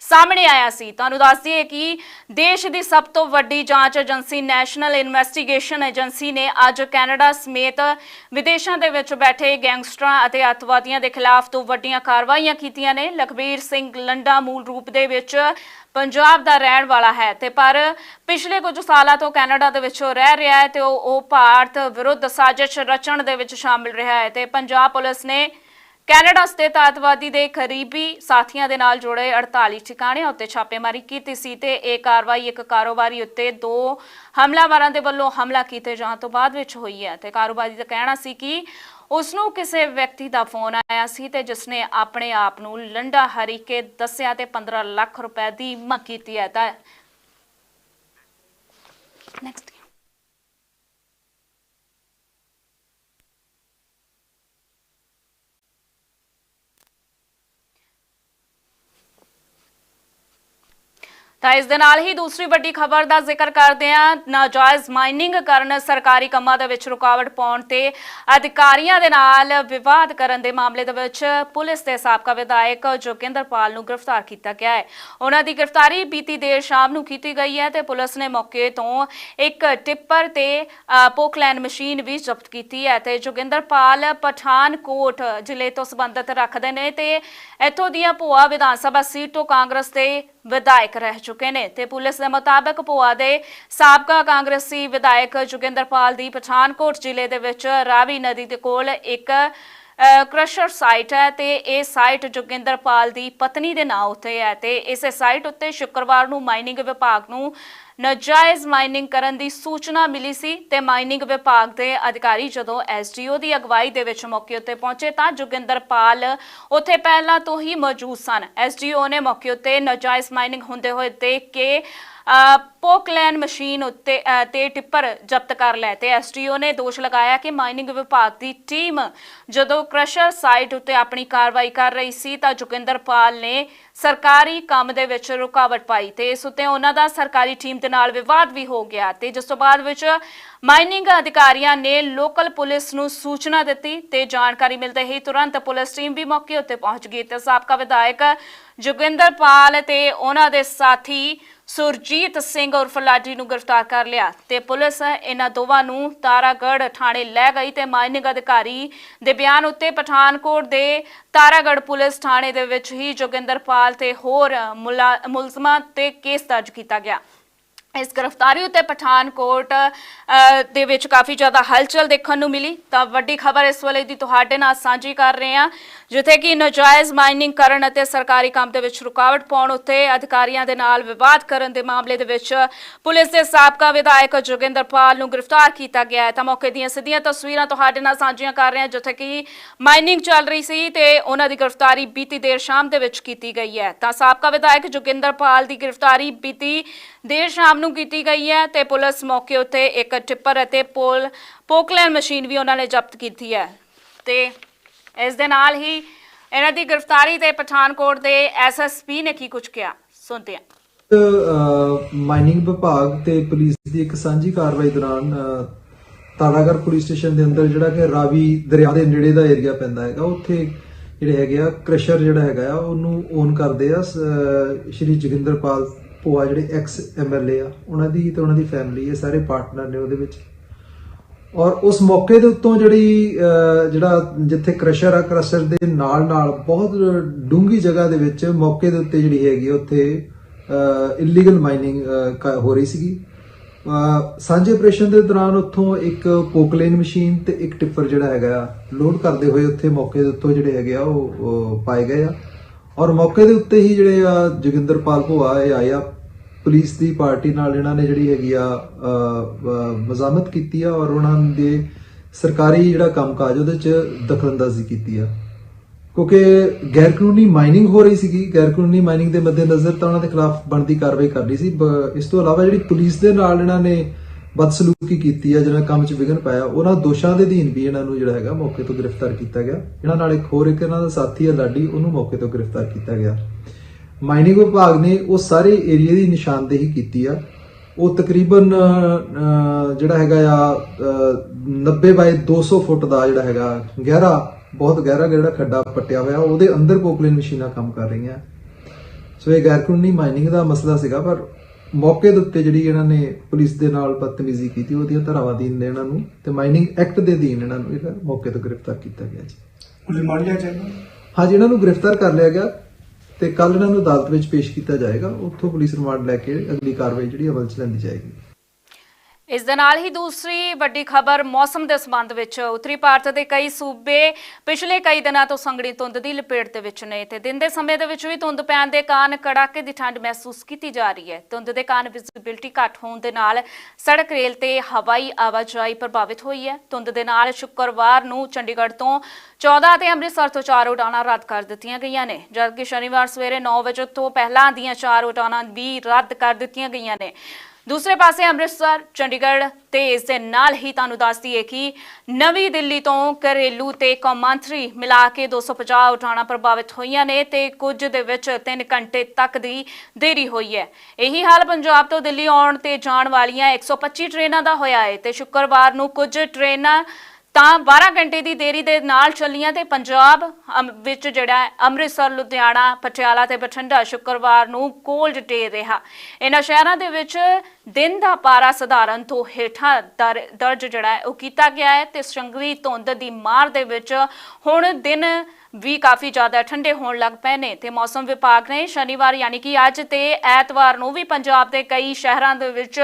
ਸਾਹਮਣੇ ਆਇਆ ਸੀ। ਤੁਹਾਨੂੰ ਦੱਸ ਦਈਏ ਕਿ ਦੇਸ਼ ਦੀ ਸਭ ਤੋਂ ਵੱਡੀ ਜਾਂਚ ਏਜੰਸੀ ਨੈਸ਼ਨਲ ਇਨਵੈਸਟੀਗੇਸ਼ਨ ਏਜੰਸੀ ਨੇ ਅੱਜ ਕੈਨੇਡਾ ਸਮੇਤ ਵਿਦੇਸ਼ਾਂ ਦੇ ਵਿੱਚ ਬੈਠੇ ਗੈਂਗਸਟਰਾਂ ਅਤੇ ਅੱਤਵਾਦੀਆਂ ਦੇ ਖਿਲਾਫ ਤੋਂ ਵੱਡੀਆਂ ਕਾਰਵਾਈਆਂ ਕੀਤੀਆਂ ਨੇ। ਲਖਬੀਰ ਸਿੰਘ ਲੰਡਾ ਮੂਲ ਰੂਪ ਦੇ ਵਿੱਚ ਪੰਜਾਬ ਦਾ ਰਹਿਣ ਵਾਲਾ ਹੈ ਤੇ ਪਰ ਪਿਛਲੇ ਕੁਝ ਸਾਲਾਂ ਤੋਂ ਕੈਨੇਡਾ ਦੇ ਵਿੱਚ ਉਹ ਰਹਿ ਰਿਹਾ ਹੈ ਤੇ ਉਹ ਉਹ ਭਾਰਤ ਵਿਰੁੱਧ ਸਾਜ਼ਿਸ਼ ਰਚਣ ਦੇ ਵਿੱਚ ਸ਼ਾਮਿਲ ਰਿਹਾ ਹੈ ਤੇ ਪੰਜਾਬ ਪੁਲਿਸ ਨੇ ਕੈਨੇਡਾ ਸਥਿਤ ਅੱਤਵਾਦੀ ਦੇ ਕਰੀਬੀ ਸਾਥੀਆਂ ਦੇ ਨਾਲ ਜੁੜੇ 48 ਠਿਕਾਣਿਆਂ ਉੱਤੇ ਛਾਪੇਮਾਰੀ ਕੀਤੀ ਸੀ ਤੇ ਇਹ ਕਾਰਵਾਈ ਇੱਕ ਕਾਰੋਬਾਰੀ ਉੱਤੇ ਦੋ ਹਮਲਾਵਰਾਂ ਦੇ ਵੱਲੋਂ ਹਮਲਾ ਕੀਤੇ ਜਾਣ ਤੋਂ ਬਾਅਦ ਵਿੱਚ ਹੋਈ ਹੈ। ਤੇ ਕਾਰੋਬਾਰੀ ਦਾ ਕਹਿਣਾ ਸੀ ਕਿ ਉਸ ਨੂੰ ਕਿਸੇ ਵਿਅਕਤੀ ਦਾ ਫੋਨ ਆਇਆ ਸੀ ਤੇ ਜਿਸ ਨੇ ਆਪਣੇ ਆਪ ਨੂੰ ਲੰਡਾ ਹਰੀ ਕੇ ਦੱਸਿਆ ਤੇ 15 ਲੱਖ ਰੁਪਏ ਦੀ ਮੰਗ ਕੀਤੀ ਹੈ। ਤਾਂ ਨੈਕਸਟ ਤਾਂ ਇਸ ਦੇ ਨਾਲ ਹੀ ਦੂਸਰੀ ਵੱਡੀ ਖਬਰ ਦਾ ਜ਼ਿਕਰ ਕਰਦੇ ਹਾਂ। ਨਾਜਾਇਜ਼ ਮਾਈਨਿੰਗ ਕਰਨ ਸਰਕਾਰੀ ਕੰਮਾਂ ਦੇ ਵਿੱਚ ਰੁਕਾਵਟ ਪਾਉਣ ਤੇ ਅਧਿਕਾਰੀਆਂ ਦੇ ਨਾਲ ਵਿਵਾਦ ਕਰਨ ਦੇ ਮਾਮਲੇ ਦੇ ਵਿੱਚ ਪੁਲਿਸ ਦੇ ਸਾਬਕਾ ਵਿਧਾਇਕ ਜੋਗਿੰਦਰਪਾਲ ਨੂੰ ਗ੍ਰਿਫਤਾਰ ਕੀਤਾ ਗਿਆ ਹੈ। ਉਹਨਾਂ ਦੀ ਗ੍ਰਿਫਤਾਰੀ ਬੀਤੀ ਦੇਰ ਸ਼ਾਮ ਨੂੰ ਕੀਤੀ ਗਈ ਹੈ ਤੇ ਪੁਲਿਸ ਨੇ ਮੌਕੇ ਤੋਂ ਇੱਕ ਟਿੱਪਰ ਤੇ ਅ, ਪੋਕਲੈਨ ਮਸ਼ੀਨ ਵੀ ਜ਼ਬਤ ਕੀਤੀ ਹੈ ਤੇ ਜੋਗਿੰਦਰਪਾਲ ਪਠਾਨਕੋਟ ਜ਼ਿਲ੍ਹੇ ਤੋਂ ਸੰਬੰਧਿਤ ਰੱਖਦੇ ਨੇ ਤੇ ਇੱਥੋਂ ਦੀਆਂ ਭੋਆ ਵਿਧਾਨ ਸਭਾ ਸੀਟ ਤੋਂ ਕਾਂਗਰਸ ਦੇ ਵਿਧਾਇਕ ਰਹਿ ਚੁੱਕੇ ਨੇ ਤੇ ਪੁਲਿਸ ਦੇ ਮੁਤਾਬਕ ਭੋਆ ਦੇ ਸਾਬਕਾ ਕਾਂਗਰਸੀ ਵਿਧਾਇਕ ਜੋਗਿੰਦਰਪਾਲ ਦੀ ਪਠਾਨਕੋਟ ਜ਼ਿਲ੍ਹੇ ਦੇ ਵਿੱਚ ਰਾਵੀ ਨਦੀ ਦੇ ਕੋਲ ਇੱਕ ਅ, ਕ੍ਰਸ਼ਰ ਸਾਈਟ ਹੈ ਤੇ ਇਹ ਸਾਈਟ ਜੋਗਿੰਦਰਪਾਲ ਦੀ ਪਤਨੀ ਦੇ ਨਾਂ ਉੱਤੇ ਹੈ ਤੇ ਇਸੇ ਸਾਈਟ ਉੱਤੇ ਸ਼ੁੱਕਰਵਾਰ ਨੂੰ ਮਾਈਨਿੰਗ ਵਿਭਾਗ ਨੂੰ ਨਾਜਾਇਜ਼ ਮਾਈਨਿੰਗ ਕਰਨ ਦੀ ਸੂਚਨਾ ਮਿਲੀ ਸੀ ਤੇ ਮਾਈਨਿੰਗ ਵਿਭਾਗ ਦੇ ਅਧਿਕਾਰੀ ਜਦੋਂ ਐਸਡੀਓ ਦੀ ਅਗਵਾਈ ਦੇ ਵਿੱਚ ਮੌਕੇ ਉੱਤੇ ਪਹੁੰਚੇ ਤਾਂ ਜੋਗਿੰਦਰਪਾਲ ਉੱਥੇ ਪਹਿਲਾਂ ਤੋਂ ਹੀ ਮੌਜੂਦ ਸਨ। ਐਸਡੀਓ ਨੇ ਮੌਕੇ ਉੱਤੇ ਨਾਜਾਇਜ਼ ਮਾਈਨਿੰਗ ਹੁੰਦੇ ਹੋਏ ਦੇਖ ਕੇ ਪੋਕਲੈਨ ਮਸ਼ੀਨ ਉੱਤੇ ਤੇ ਟਿੱਪਰ ਜ਼ਬਤ ਕਰ ਲਏ ਤੇ ਐਸਡੀਓ ਨੇ ਦੋਸ਼ ਲਗਾਇਆ ਕਿ ਮਾਈਨਿੰਗ ਵਿਭਾਗ ਦੀ ਟੀਮ ਜਦੋਂ ਕ੍ਰਸ਼ਰ ਸਾਈਟ ਉੱਤੇ ਆਪਣੀ ਕਾਰਵਾਈ ਕਰ ਰਹੀ ਸੀ ਤਾਂ ਜੋਗਿੰਦਰਪਾਲ ਨੇ ਸਰਕਾਰੀ ਕੰਮ ਦੇ ਵਿੱਚ ਰੁਕਾਵਟ ਪਾਈ ਤੇ ਇਸ ਉੱਤੇ ਉਹਨਾਂ ਦਾ ਸਰਕਾਰੀ ਟੀਮ ਦੇ ਨਾਲ ਵਿਵਾਦ ਵੀ ਹੋ ਗਿਆ ਤੇ ਜਿਸ ਤੋਂ ਬਾਅਦ ਵਿੱਚ ਮਾਈਨਿੰਗ ਅਧਿਕਾਰੀਆਂ ਨੇ ਲੋਕਲ ਪੁਲਿਸ ਨੂੰ ਸੂਚਨਾ ਦਿੱਤੀ ਤੇ ਜਾਣਕਾਰੀ ਮਿਲਦੇ ਹੀ ਤੁਰੰਤ ਪੁਲਿਸ ਟੀਮ ਵੀ ਮੌਕੇ ਉੱਤੇ ਪਹੁੰਚ ਗਈ ਤੇ ਸਾਬਕਾ ਵਿਧਾਇਕ ਜੋਗਿੰਦਰਪਾਲ ਤੇ ਉਹਨਾਂ ਦੇ ਸਾਥੀ ਸੁਰਜੀਤ ਸਿੰਘ ਉਰਫ ਲਾਡੀ ਨੂੰ ਗ੍ਰਿਫਤਾਰ ਕਰ ਲਿਆ ਤੇ ਪੁਲਿਸ ਇਹਨਾਂ ਦੋਵਾਂ ਨੂੰ ਤਾਰਾਗੜ੍ਹ ਥਾਣੇ ਲੈ ਗਈ ਤੇ ਮਾਈਨਿੰਗ ਅਧਿਕਾਰੀ ਦੇ ਬਿਆਨ ਉੱਤੇ ਪਠਾਨਕੋਟ ਦੇ ਤਾਰਾਗੜ੍ਹ ਪੁਲਿਸ ਥਾਣੇ ਦੇ ਵਿੱਚ ਹੀ ਜੋਗਿੰਦਰਪਾਲ ਤੇ ਹੋਰ ਮੁਲਾ- ਮੁਲਜ਼ਮਾਂ ਤੇ ਕੇਸ ਦਰਜ ਕੀਤਾ ਗਿਆ। ਇਸ ਗ੍ਰਿਫਤਾਰੀ ਉੱਤੇ ਪਠਾਨਕੋਟ ਦੇ ਵਿੱਚ ਕਾਫੀ ਜ਼ਿਆਦਾ ਹਲਚਲ ਦੇਖਣ ਨੂੰ ਮਿਲੀ। ਤਾਂ ਵੱਡੀ ਖਬਰ ਇਸ ਵੇਲੇ ਦੀ ਤੁਹਾਡੇ ਨਾਲ ਸਾਂਝੀ ਕਰ ਰਹੇ ਹਾਂ, ਜਿੱਥੇ ਕਿ ਨਜਾਇਜ਼ ਮਾਈਨਿੰਗ ਕਰਨ ਅਤੇ ਸਰਕਾਰੀ ਕੰਮ ਦੇ ਵਿੱਚ ਰੁਕਾਵਟ ਪਾਉਣ ਉੱਤੇ ਅਧਿਕਾਰੀਆਂ ਦੇ ਨਾਲ ਵਿਵਾਦ ਕਰਨ ਦੇ ਮਾਮਲੇ ਦੇ ਵਿੱਚ ਪੁਲਿਸ ਦੇ ਸਾਬਕਾ ਵਿਧਾਇਕ ਜੋਗਿੰਦਰਪਾਲ ਨੂੰ ਗ੍ਰਿਫਤਾਰ ਕੀਤਾ ਗਿਆ ਹੈ। ਤਾਂ ਮੌਕੇ ਦੀਆਂ ਸਿੱਧੀਆਂ ਤਸਵੀਰਾਂ ਤੁਹਾਡੇ ਨਾਲ ਸਾਂਝੀਆਂ ਕਰ ਰਹੇ ਹਾਂ, ਜਿੱਥੇ ਕਿ ਮਾਈਨਿੰਗ ਚੱਲ ਰਹੀ ਸੀ ਤੇ ਉਹਨਾਂ ਦੀ ਗ੍ਰਿਫਤਾਰੀ ਬੀਤੀ ਦੇਰ ਸ਼ਾਮ ਦੇ ਵਿੱਚ ਕੀਤੀ ਗਈ ਹੈ। ਤਾਂ ਸਾਬਕਾ ਵਿਧਾਇਕ ਜੋਗਿੰਦਰਪਾਲ ਦੀ ਗ੍ਰਿਫਤਾਰੀ ਬੀਤੀ ਦੇਰ ਸ਼ਾਮ ਨੂੰ ਕੀਤੀ ਗਈ ਹੈ ਤੇ ਪੁਲਿਸ ਮੌਕੇ ਉੱਤੇ ਇੱਕ ਟਿੱਪਰ ਅਤੇ ਪੋਲ ਪੋਕਲੈਨ ਮਸ਼ੀਨ ਵੀ ਉਹਨਾਂ ਨੇ ਜ਼ਬਤ ਕੀਤੀ ਹੈ। ਤੇ ਇਸ ਦੇ ਨਾਲ ਹੀ ਇਹਨਾਂ ਦੀ ਗ੍ਰਿਫਤਾਰੀ ਤੇ ਪਠਾਨਕੋਟ ਦੇ ਐਸਐਸਪੀ ਨੇ ਕੀ ਕੁਝ ਕਿਹਾ ਸੁਣਦੇ ਹਾਂ। ਮਾਈਨਿੰਗ ਵਿਭਾਗ ਤੇ ਪੁਲਿਸ ਦੀ ਇੱਕ ਸਾਂਝੀ ਕਾਰਵਾਈ ਦੌਰਾਨ ਅ, ਪੁਲਿਸ ਸਟੇਸ਼ਨ ਦੇ ਅੰਦਰ ਜਿਹੜਾ ਕਿ ਰਾਵੀ ਦਰਿਆ ਦੇ ਨੇੜੇ ਦਾ ਏਰੀਆ ਪੈਂਦਾ ਹੈਗਾ ਉੱਥੇ ਜਿਹੜੇ ਹੈਗੇ ਆ ਕ੍ਰਸ਼ਰ ਜਿਹੜਾ ਹੈਗਾ ਆ ਉਹਨੂੰ ਓਨ ਕਰਦੇ ਆ ਸ- ਅ, ਸ਼੍ਰੀ ਜੋਗਿੰਦਰਪਾਲ ਭੋਆ ਜਿਹੜੇ ਐਕਸ ਐਮਐਲਏ ਆ ਉਹਨਾਂ ਦੀ ਤੇ ਉਹਨਾਂ ਦੀ ਫੈਮਿਲੀ ਇਹ ਸਾਰੇ ਪਾਰਟਨਰ ਨੇ ਉਹਦੇ ਵਿੱਚ। ਔਰ ਉਸ ਮੌਕੇ ਦੇ ਉੱਤੋਂ ਜਿਹੜੀ ਜਿਹੜਾ ਜਿੱਥੇ ਕ੍ਰਸ਼ਰ ਆ ਕ੍ਰਸ਼ਰ ਦੇ ਨਾਲ ਨਾਲ ਬਹੁਤ ਡੂੰਗੀ ਜਗ੍ਹਾ ਦੇ ਵਿੱਚ ਮੌਕੇ ਦੇ ਉੱਤੇ ਜਿਹੜੀ ਹੈਗੀ ਆ, ਉੱਥੇ ਇਲੀਗਲ ਮਾਈਨਿੰਗ ਹੋ ਰਹੀ ਸੀਗੀ। ਸਾਂਝੇ ਆਪਰੇਸ਼ਨ ਦੇ ਦੌਰਾਨ ਉੱਥੋਂ ਇੱਕ ਪੋਕਲੇਨ ਮਸ਼ੀਨ ਤੇ ਇੱਕ ਟਿੱਪਰ ਜਿਹੜਾ ਹੈਗਾ ਆ ਲੋਡ ਕਰਦੇ ਹੋਏ ਉੱਥੇ ਮੌਕੇ ਦੇ ਉੱਤੋਂ ਜਿਹੜੇ ਹੈਗੇ ਆ ਉਹ ਪਾਏ ਗਏ ਆ। ਔਰ ਮੌਕੇ ਦੇ ਉੱਤੇ ਹੀ ਜਿਹੜੇ ਆ ਜੋਗਿੰਦਰਪਾਲ ਭੋਆ ਇਹ ਆਏ ਆ ਪੁਲਿਸ ਦੀ ਪਾਰਟੀ ਨਾਲ ਇਹਨਾਂ ਨੇ ਜਿਹੜੀ ਹੈਗੀ ਆ ਅ, ਮਜ਼ਾਮਤ ਕੀਤੀ ਆ ਔਰ ਉਹਨਾਂ ਦੇ ਸਰਕਾਰੀ ਜਿਹੜਾ ਕੰਮਕਾਜ ਉਹਦੇ ਚ ਦਖਲਅੰਦਾਜ਼ੀ ਕੀਤੀ ਆ। ਕਿਉਂਕਿ ਗੈਰ ਕਾਨੂੰਨੀ ਮਾਈਨਿੰਗ ਹੋ ਰਹੀ ਸੀਗੀ ਗੈਰ ਕਾਨੂੰਨੀ ਮਾਈਨਿੰਗ ਦੇ ਮੱਦੇਨਜ਼ਰ ਤਾਂ ਉਹਨਾਂ ਦੇ ਖਿਲਾਫ ਬਣਦੀ ਕਾਰਵਾਈ ਕਰਨੀ ਸੀ ਬ- ਇਸ ਤੋਂ ਇਲਾਵਾ ਜਿਹੜੀ ਪੁਲਿਸ ਦੇ ਨਾਲ ਇਹਨਾਂ ਨੇ ਬਦਸਲੂਕੀ ਕੀਤੀ ਆ ਜਿਹਨਾਂ ਕੰਮ 'ਚ ਵਿਘਨ ਪਾਇਆ ਉਹਨਾਂ ਦੋਸ਼ਾਂ ਦੇ ਅਧੀਨ ਵੀ ਇਹਨਾਂ ਨੂੰ ਜਿਹੜਾ ਹੈਗਾ ਮੌਕੇ ਤੋਂ ਗ੍ਰਿਫਤਾਰ ਕੀਤਾ ਗਿਆ। ਇਹਨਾਂ ਨਾਲ ਇੱਕ ਹੋਰ ਇੱਕ ਇਹਨਾਂ ਦਾ ਸਾਥੀ ਆ ਲਾਡੀ ਉਹਨੂੰ ਮੌਕੇ ਤੋਂ ਗ੍ਰਿਫਤਾਰ ਕੀਤਾ ਗਿਆ। ਮਾਈਨਿੰਗ ਵਿਭਾਗ ਨੇ ਉਹ ਸਾਰੇ ਏਰੀਆ ਦੀ ਨਿਸ਼ਾਨਦੇਹੀ ਕੀਤੀ ਆ। ਉਹ ਤਕਰੀਬਨ ਜਿਹੜਾ ਹੈਗਾ ਆ ਅਹ, 90 ਬਾਈ 200 ਫੁੱਟ ਦਾ ਜਿਹੜਾ ਹੈਗਾ ਗਹਿਰਾ ਬਹੁਤ ਗਹਿਰਾ ਜਿਹੜਾ ਖੱਡਾ ਪੱਟਿਆ ਹੋਇਆ ਉਹਦੇ ਅੰਦਰ ਪੋਕਲੇਨ ਮਸ਼ੀਨਾਂ ਕੰਮ ਕਰ ਰਹੀਆਂ। ਸੋ ਇਹ ਗੈਰ ਕਾਨੂੰਨੀ ਮਾਈਨਿੰਗ ਦਾ ਮਸਲਾ ਸੀਗਾ ਪਰ ਮੌਕੇ ਦੇ ਉੱਤੇ ਜਿਹੜੀ ਇਹਨਾਂ ਨੇ ਪੁਲਿਸ ਦੇ ਨਾਲ ਬਦਤਮੀਜ਼ੀ ਕੀਤੀ ਉਹਦੀਆਂ ਧਾਰਾਵਾਂ ਅਧੀਨ ਇਹਨਾਂ ਨੂੰ ਤੇ ਮਾਈਨਿੰਗ ਐਕਟ ਦੇ ਅਧੀਨ ਇਹਨਾਂ ਨੂੰ ਇਹਦਾ ਮੌਕੇ ਤੋਂ ਗ੍ਰਿਫਤਾਰ ਕੀਤਾ ਗਿਆ ਜੀ। ਉਹਨੇ ਮੰਨ ਲਿਆ ਚਾਹੀਦਾ ਹਾਂਜੀ ਇਹਨਾਂ ਨੂੰ ਗ੍ਰਿਫਤਾਰ ਕਰ ਲਿਆ ਗਿਆ ਤੇ ਕੱਲ ਇਹਨਾਂ ਨੂੰ ਅਦਾਲਤ ਵਿੱਚ ਪੇਸ਼ ਕੀਤਾ ਜਾਏਗਾ। ਉੱਥੋਂ ਪੁਲਿਸ ਰਿਮਾਂਡ ਲੈ ਕੇ ਅਗਲੀ ਕਾਰਵਾਈ ਜਿਹੜੀ ਅਮਲ 'ਚ ਲੈਂਦੀ ਜਾਏਗੀ। ਇਸ ਦੇ ਨਾਲ ਹੀ ਦੂਸਰੀ ਵੱਡੀ ਖਬਰ ਮੌਸਮ ਦੇ ਸੰਬੰਧ ਵਿੱਚ, ਉੱਤਰੀ ਭਾਰਤ ਦੇ ਕਈ ਸੂਬੇ ਪਿਛਲੇ ਕਈ ਦਿਨਾਂ ਤੋਂ ਸੰਘਣੀ ਧੁੰਦ ਦੀ ਲਪੇਟ ਦੇ ਵਿੱਚ ਨੇ ਤੇ ਦਿਨ ਦੇ ਸਮੇਂ ਦੇ ਵਿੱਚ ਵੀ ਧੁੰਦ ਪੈਣ ਦੇ ਕਾਰਨ ਕੜਾਕੇ ਦੀ ਠੰਡ ਮਹਿਸੂਸ ਕੀਤੀ ਜਾ ਰਹੀ ਹੈ। ਧੁੰਦ ਦੇ ਕਾਰਨ ਵਿਜ਼ਿਬਿਲਟੀ ਘੱਟ ਹੋਣ ਦੇ ਨਾਲ ਸੜਕ ਰੇਲ ਤੇ ਹਵਾਈ ਆਵਾਜਾਈ ਪ੍ਰਭਾਵਿਤ ਹੋਈ ਹੈ। ਧੁੰਦ ਦੇ ਨਾਲ ਸ਼ੁੱਕਰਵਾਰ ਨੂੰ ਚੰਡੀਗੜ੍ਹ ਤੋਂ 14 ਤੇ ਅੰਮ੍ਰਿਤਸਰ ਤੋਂ ਚਾਰ ਉਡਾਣਾਂ ਰੱਦ ਕਰ ਦਿੱਤੀਆਂ ਗਈਆਂ ਨੇ, ਜਦਕਿ ਸ਼ਨੀਵਾਰ ਸਵੇਰੇ 9 ਵਜੇ ਤੋਂ ਪਹਿਲਾਂ ਦੀਆਂ ਚਾਰ ਉਡਾਣਾਂ ਵੀ ਰੱਦ ਕਰ ਦਿੱਤੀਆਂ ਗਈਆਂ ਨੇ। ਦੂਸਰੇ ਪਾਸੇ ਅੰਮ੍ਰਿਤਸਰ, ਚੰਡੀਗੜ੍ਹ ਤੇ ਇਸ ਦੇ ਨਾਲ ਹੀ ਤੁਹਾਨੂੰ ਦੱਸ ਦਈਏ ਕਿ ਨਵੀਂ ਦਿੱਲੀ ਤੋਂ ਘਰੇਲੂ ਤੇ ਕੌਮਾਂਤਰੀ ਮਿਲਾ ਕੇ 250 ਉਡਾਣਾਂ ਪ੍ਰਭਾਵਿਤ ਹੋਈਆਂ ਨੇ ਤੇ ਕੁਝ ਦੇ ਵਿੱਚ 3 ਘੰਟੇ ਤੱਕ ਦੀ ਦੇਰੀ ਹੋਈ ਹੈ। ਇਹੀ ਹਾਲ ਪੰਜਾਬ ਤੋਂ ਦਿੱਲੀ ਆਉਣ ਤੇ ਜਾਣ ਵਾਲੀਆਂ 125 ਟ੍ਰੇਨਾਂ ਦਾ ਹੋਇਆ ਹੈ ਤੇ ਸ਼ੁੱਕਰਵਾਰ ਨੂੰ ਕੁਝ ਟ੍ਰੇਨਾਂ ਤਾਂ 12 ਘੰਟੇ ਦੀ ਦੇਰੀ ਦੇ ਨਾਲ ਚੱਲੀਆਂ ਤੇ ਪੰਜਾਬ ਅਮ, ਵਿੱਚ ਜਿਹੜਾ ਅੰਮ੍ਰਿਤਸਰ ਲੁਧਿਆਣਾ ਪਟਿਆਲਾ ਤੇ ਬਠਿੰਡਾ ਸ਼ੁੱਕਰਵਾਰ ਨੂੰ ਕੋਲਡ ਡੇ ਰਿਹਾ। ਇਹਨਾਂ ਸ਼ਹਿਰਾਂ ਦੇ ਵਿੱਚ ਦਿਨ ਦਾ ਪਾਰਾ ਸਧਾਰਨ ਤੋਂ ਹੇਠਾਂ ਦਰ- ਦਰਜ ਜਿਹੜਾ ਹੈ ਉਹ ਕੀਤਾ ਗਿਆ ਹੈ ਤੇ ਸੰਗਰੀ ਧੁੰਦ ਦੀ ਮਾਰ ਦੇ ਵਿੱਚ ਹੁਣ ਦਿਨ ਵੀ ਕਾਫੀ ਜ਼ਿਆਦਾ ਠੰਡੇ ਹੋਣ ਲੱਗ ਪਏ ਨੇ ਤੇ ਮੌਸਮ ਵਿਭਾਗ ਨੇ ਸ਼ਨੀਵਾਰ ਯਾਨੀ ਕਿ ਅੱਜ ਤੇ ਐਤਵਾਰ ਨੂੰ ਵੀ ਪੰਜਾਬ ਦੇ ਕਈ ਸ਼ਹਿਰਾਂ ਦੇ ਵਿੱਚ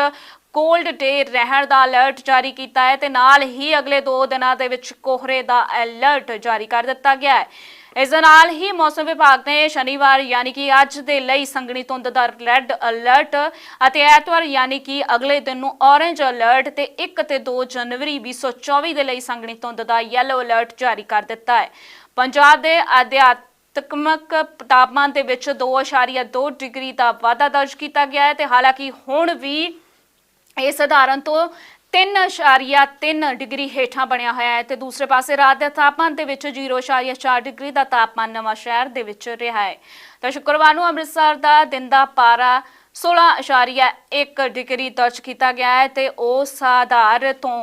ਕੋਲਡ ਡੇ ਰਹਿਣ ਦਾ ਅਲਰਟ ਜਾਰੀ ਕੀਤਾ ਹੈ ਤੇ ਨਾਲ ਹੀ ਅਗਲੇ 2 ਦਿਨਾਂ ਦੇ ਵਿੱਚ ਕੋਹਰੇ ਦਾ ਅਲਰਟ ਜਾਰੀ ਕਰ ਦਿੱਤਾ ਗਿਆ ਹੈ। ਇਸ ਦੇ ਨਾਲ ਹੀ ਮੌਸਮ ਵਿਭਾਗ ਨੇ ਸ਼ਨੀਵਾਰ ਯਾਨੀ ਕਿ ਅੱਜ ਦੇ ਲਈ ਸੰਘਣੀ ਧੁੰਦ ਦਾ ਰੈੱਡ ਅਲਰਟ ਅਤੇ ਐਤਵਾਰ ਯਾਨੀ ਕਿ ਅਗਲੇ ਦਿਨ ਨੂੰ ਔਰੇਂਜ ਅਲਰਟ ਤੇ 1 ਤੇ 2 ਜਨਵਰੀ 2024 ਦੇ ਲਈ ਸੰਘਣੀ ਧੁੰਦ ਦਾ ਯੈਲੋ ਅਲਰਟ ਜਾਰੀ ਕਰ ਦਿੱਤਾ ਹੈ। ਪੰਜਾਬ ਦੇ ਅਧਿਆਤਮਕ ਤਾਪਮਾਨ ਦੇ ਵਿੱਚ 2.2 ਡਿਗਰੀ ਦਾ ਵਾਧਾ ਦਰਜ ਕੀਤਾ ਗਿਆ ਹੈ ਤੇ ਹਾਲਾਂਕਿ ਹੁਣ ਵੀ ਇਹ ਸਧਾਰਨ ਤੋਂ 3.3 ਡਿਗਰੀ ਹੇਠਾਂ ਬਣਿਆ ਹੋਇਆ ਹੈ ਤੇ ਦੂਸਰੇ ਪਾਸੇ ਰਾਤ ਦੇ ਤਾਪਮਾਨ ਦੇ ਵਿੱਚ 0.4 ਡਿਗਰੀ ਦਾ ਤਾਪਮਾਨ ਨਵਾਂ ਸ਼ਹਿਰ ਦੇ ਵਿੱਚ ਰਿਹਾ ਹੈ। ਤਾਂ ਸ਼ੁੱਕਰਵਾਰ ਨੂੰ ਅੰਮ੍ਰਿਤਸਰ ਦਾ ਦਿਨ ਦਾ ਪਾਰਾ 16.1 ਡਿਗਰੀ ਦਰਜ ਕੀਤਾ ਗਿਆ ਹੈ ਤੇ ਉਹ ਸਾਧਾਰ ਤੋਂ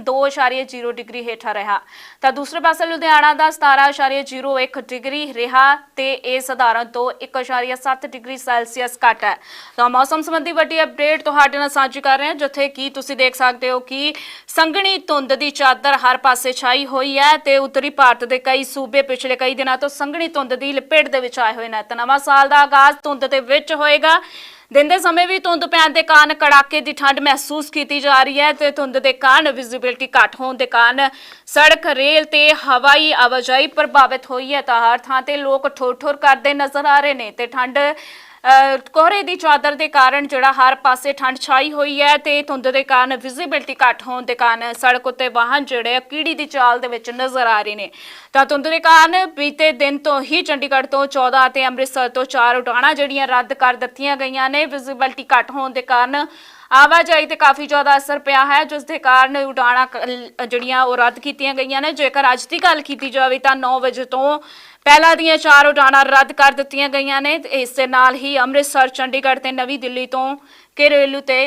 2.0 ਡਿਗਰੀ ਹੇਠਾਂ ਰਿਹਾ। ਤਾਂ ਦੂਸਰੇ ਪਾਸੇ ਲੁਧਿਆਣਾ ਦਾ 17.01 ਡਿਗਰੀ ਰਿਹਾ ਤੇ ਇਹ ਸਧਾਰਨ ਤੋਂ 1.7 ਡਿਗਰੀ ਸੈਲਸੀਅਸ ਘੱਟ ਹੈ। ਤਾਂ ਮੌਸਮ ਸੰਬੰਧੀ ਵੱਡੀ ਅਪਡੇਟ ਤੁਹਾਡੇ ਨਾਲ ਸਾਂਝੀ ਕਰ ਰਹੇ ਹਾਂ, ਜਿੱਥੇ ਕੀ ਤੁਸੀਂ ਦੇਖ ਸਕਦੇ ਹੋ ਕਿ ਸੰਘਣੀ ਧੁੰਦ ਦੀ ਚਾਦਰ ਹਰ ਪਾਸੇ ਛਾਈ ਹੋਈ ਹੈ ਤੇ ਉੱਤਰੀ ਭਾਰਤ ਦੇ ਕਈ ਸੂਬੇ ਪਿਛਲੇ ਕਈ ਦਿਨਾਂ ਤੋਂ ਸੰਘਣੀ ਧੁੰਦ ਦੀ ਲਪੇਟ ਦੇ ਵਿੱਚ ਆਏ ਹੋਏ ਨੇ। ਤਾਂ ਨਵਾਂ ਸਾਲ ਦਾ ਆਗਾਜ਼ ਧੁੰਦ ਦੇ ਵਿੱਚ ਹੋਏਗਾ। ਦਿਨ ਦੇ ਸਮੇਂ ਵੀ ਧੁੰਦ ਪੈਣ ਦੇ ਕਾਰਨ ਕੜਾਕੇ ਦੀ ਠੰਡ ਮਹਿਸੂਸ ਕੀਤੀ ਜਾ ਰਹੀ ਹੈ ਤੇ ਧੁੰਦ ਦੇ ਕਾਰਨ ਵਿਜ਼ਿਬਿਲਟੀ ਘੱਟ ਹੋਣ ਦੇ ਕਾਰਨ ਸੜਕ, ਰੇਲ ਤੇ ਹਵਾਈ ਆਵਾਜਾਈ ਪ੍ਰਭਾਵਿਤ ਹੋਈ ਹੈ। ਤਾਂ ਹਰ ਥਾਂ ਤੇ ਲੋਕ ਠੋਰ ਠੋਰ ਕਰਦੇ ਨਜ਼ਰ ਆ ਰਹੇ ਨੇ ਤੇ ਠੰਡ ਕੋਹਰੇ ਦੀ ਚਾਦਰ ਦੇ ਕਾਰਨ ਜਿਹੜਾ ਹਰ ਪਾਸੇ ਠੰਡ ਛਾਈ ਹੋਈ ਹੈ ਤੇ ਧੁੰਦ ਦੇ ਕਾਰਨ ਵਿਜ਼ਿਬਿਲਟੀ ਘੱਟ ਹੋਣ ਦੇ ਕਾਰਨ ਸੜਕ ਉੱਤੇ ਵਾਹਨ ਜਿਹੜੇ ਆ ਕੀੜੀ ਦੀ ਚਾਲ ਦੇ ਵਿੱਚ ਨਜ਼ਰ ਆ ਰਹੇ ਨੇ। ਤਾਂ ਧੁੰਦ ਦੇ ਕਾਰਨ ਬੀਤੇ ਦਿਨ ਤੋਂ ਹੀ ਚੰਡੀਗੜ੍ਹ ਤੋਂ 14 ਅਤੇ ਅੰਮ੍ਰਿਤਸਰ ਤੋਂ 4 ਉਡਾਣਾਂ ਜਿਹੜੀਆਂ ਰੱਦ ਕਰ ਦਿੱਤੀਆਂ ਗਈਆਂ ਨੇ। ਵਿਜ਼ਿਬਿਲਟੀ ਘੱਟ ਹੋਣ ਦੇ ਕਾਰਨ ਆਵਾਜਾਈ ਤੇ ਕਾਫੀ ਜ਼ਿਆਦਾ ਅਸਰ ਪਿਆ ਹੈ, ਜਿਸ ਦੇ ਕਾਰਨ ਉਡਾਣਾਂ ਕ- ਜਿਹੜੀਆਂ ਉਹ ਰੱਦ ਕੀਤੀਆਂ ਗਈਆਂ ਨੇ। ਜੇਕਰ ਅੱਜ ਦੀ ਗੱਲ ਕੀਤੀ ਜਾਵੇ ਤਾਂ 9 ਵਜੇ ਤੋਂ ਪਹਿਲਾਂ ਦੀਆਂ ਚਾਰ ਉਡਾਣਾਂ ਰੱਦ ਕਰ ਦਿੱਤੀਆਂ ਗਈਆਂ ਨੇ। ਇਸ ਦੇ ਨਾਲ ਹੀ ਅੰਮ੍ਰਿਤਸਰ, ਚੰਡੀਗੜ੍ਹ ਤੇ ਨਵੀਂ ਦਿੱਲੀ ਤੋਂ ਘਰੇਲੂ ਤੇ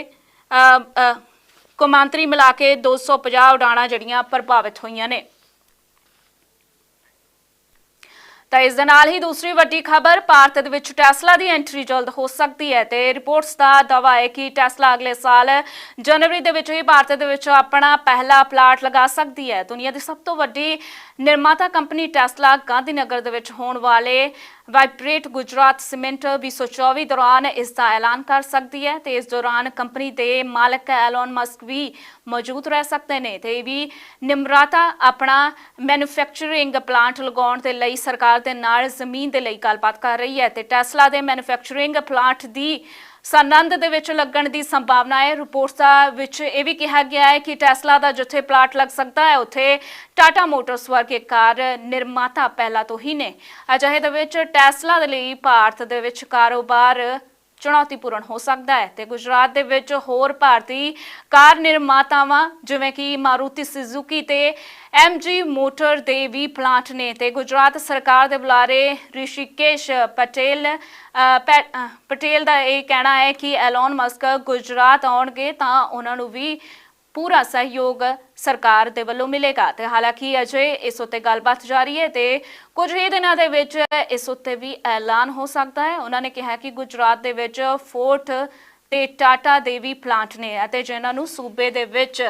ਕੌਮਾਂਤਰੀ ਮਿਲਾ ਕੇ 250 ਉਡਾਣਾਂ ਜਿਹੜੀਆਂ ਪ੍ਰਭਾਵਿਤ ਹੋਈਆਂ ਨੇ। ਤਾਂ ਇਸ ਦੇ ਨਾਲ ਹੀ ਦੂਸਰੀ ਵੱਡੀ ਖਬਰ, ਭਾਰਤ ਦੇ ਵਿੱਚ ਟੈਸਲਾ ਦੀ ਐਂਟਰੀ ਜਲਦ ਹੋ ਸਕਦੀ ਹੈ ਤੇ ਰਿਪੋਰਟਸ ਦਾ ਦਾਅਵਾ ਹੈ ਕਿ ਟੈਸਲਾ ਅਗਲੇ ਸਾਲ ਜਨਵਰੀ ਦੇ ਵਿੱਚ ਹੀ ਭਾਰਤ ਦੇ ਵਿੱਚ ਆਪਣਾ ਪਹਿਲਾ ਪਲਾਟ ਲਗਾ ਸਕਦੀ ਹੈ। ਦੁਨੀਆ ਦੀ ਸਭ ਤੋਂ ਵੱਡੀ ਨਿਰਮਾਤਾ ਕੰਪਨੀ ਟੈਸਲਾ ਗਾਂਧੀਨਗਰ ਦੇ ਵਿੱਚ ਹੋਣ ਵਾਲੇ ਵਾਈਬ੍ਰੇਟ ਗੁਜਰਾਤ ਸੀਮੈਂਟ 2024 ਦੌਰਾਨ ਇਸ ਦਾ ਐਲਾਨ ਕਰ ਸਕਦੀ ਹੈ ਤੇ ਇਸ ਦੌਰਾਨ ਕੰਪਨੀ ਦੇ ਮਾਲਕ ਐਲਨ ਮਸਕ ਵੀ ਮੌਜੂਦ ਰਹਿ ਸਕਦੇ ਨੇ ਤੇ ਇਹ ਵੀ ਨਿਮਰਾਤਾ ਆਪਣਾ ਮੈਨੂਫੈਕਚਰਿੰਗ ਪਲਾਂਟ ਲਗਾਉਣ ਦੇ ਲਈ ਸਰਕਾਰ ਦੇ ਨਾਲ ਜ਼ਮੀਨ ਦੇ ਲਈ ਗੱਲਬਾਤ ਕਰ ਰਹੀ ਹੈ ਤੇ ਟੈਸਲਾ ਦੇ ਮੈਨੂਫੈਕਚਰਿੰਗ ਪਲਾਂਟ ਦੀ ਸਨੰਦ ਦੇ ਵਿੱਚ ਲੱਗਣ ਦੀ ਸੰਭਾਵਨਾ ਹੈ। ਰਿਪੋਰਟਸ ਵਿੱਚ ਇਹ ਵੀ ਕਿਹਾ ਗਿਆ ਹੈ ਕਿ ਟੈਸਲਾ ਦਾ ਜਿੱਥੇ ਪਲਾਟ ਲੱਗ ਸਕਦਾ ਹੈ, ਉੱਥੇ ਟਾਟਾ ਮੋਟਰਸ ਵਰਗੇ ਕਾਰ ਨਿਰਮਾਤਾ ਪਹਿਲਾਂ ਤੋਂ ਹੀ ਨੇ। ਅਜਿਹੇ ਦੇ ਵਿੱਚ ਟੈਸਲਾ ਦੇ ਲਈ ਭਾਰਤ ਦੇ ਵਿੱਚ ਕਾਰੋਬਾਰ ਚੁਣੌਤੀਪੂਰਨ ਹੋ ਸਕਦਾ ਹੈ। ਤੇ ਗੁਜਰਾਤ ਦੇ ਵਿੱਚ ਹੋਰ ਭਾਰਤੀ ਕਾਰ ਨਿਰਮਾਤਾਵਾਂ ਜਿਵੇਂ ਕਿ ਮਾਰੂਤੀ ਸੁਜ਼ੂਕੀ ਤੇ MG ਮੋਟਰ ਦੇ ਵੀ ਪਲਾਂਟ ਨੇ ਤੇ ਗੁਜਰਾਤ ਸਰਕਾਰ ਦੇ ਬੁਲਾਰੇ ਰਿਸ਼ੀਕੇਸ਼ ਪਟੇਲ ਪੈ- ਪਟੇਲ ਦਾ ਇਹ ਕਹਿਣਾ ਹੈ ਕਿ ਐਲਨ ਮਸਕ ਗੁਜਰਾਤ ਆਉਣਗੇ ਤਾਂ ਉਹਨਾਂ ਨੂੰ ਵੀ ਪੂਰਾ ਸਹਿਯੋਗ ਸਰਕਾਰ ਦੇ ਵੱਲੋਂ ਮਿਲੇਗਾ। ਤੇ ਹਾਲਾਂਕਿ ਅਜੇ ਇਸ ਉੱਤੇ ਗੱਲਬਾਤ ਜਾਰੀ ਹੈ ਤੇ ਕੁਝ ਹੀ ਦਿਨਾਂ ਦੇ ਵਿੱਚ ਇਸ ਉੱਤੇ ਵੀ ਐਲਾਨ ਹੋ ਸਕਦਾ ਹੈ। ਉਹਨਾਂ ਨੇ ਕਿਹਾ ਕਿ ਗੁਜਰਾਤ ਦੇ ਵਿੱਚ ਫੋਰਟ ਤੇ ਟਾਟਾ ਦੇਵੀ ਪਲਾਂਟ ਨੇ ਅਤੇ ਜਿਨ੍ਹਾਂ ਨੂੰ ਸੂਬੇ ਦੇ ਵਿੱਚ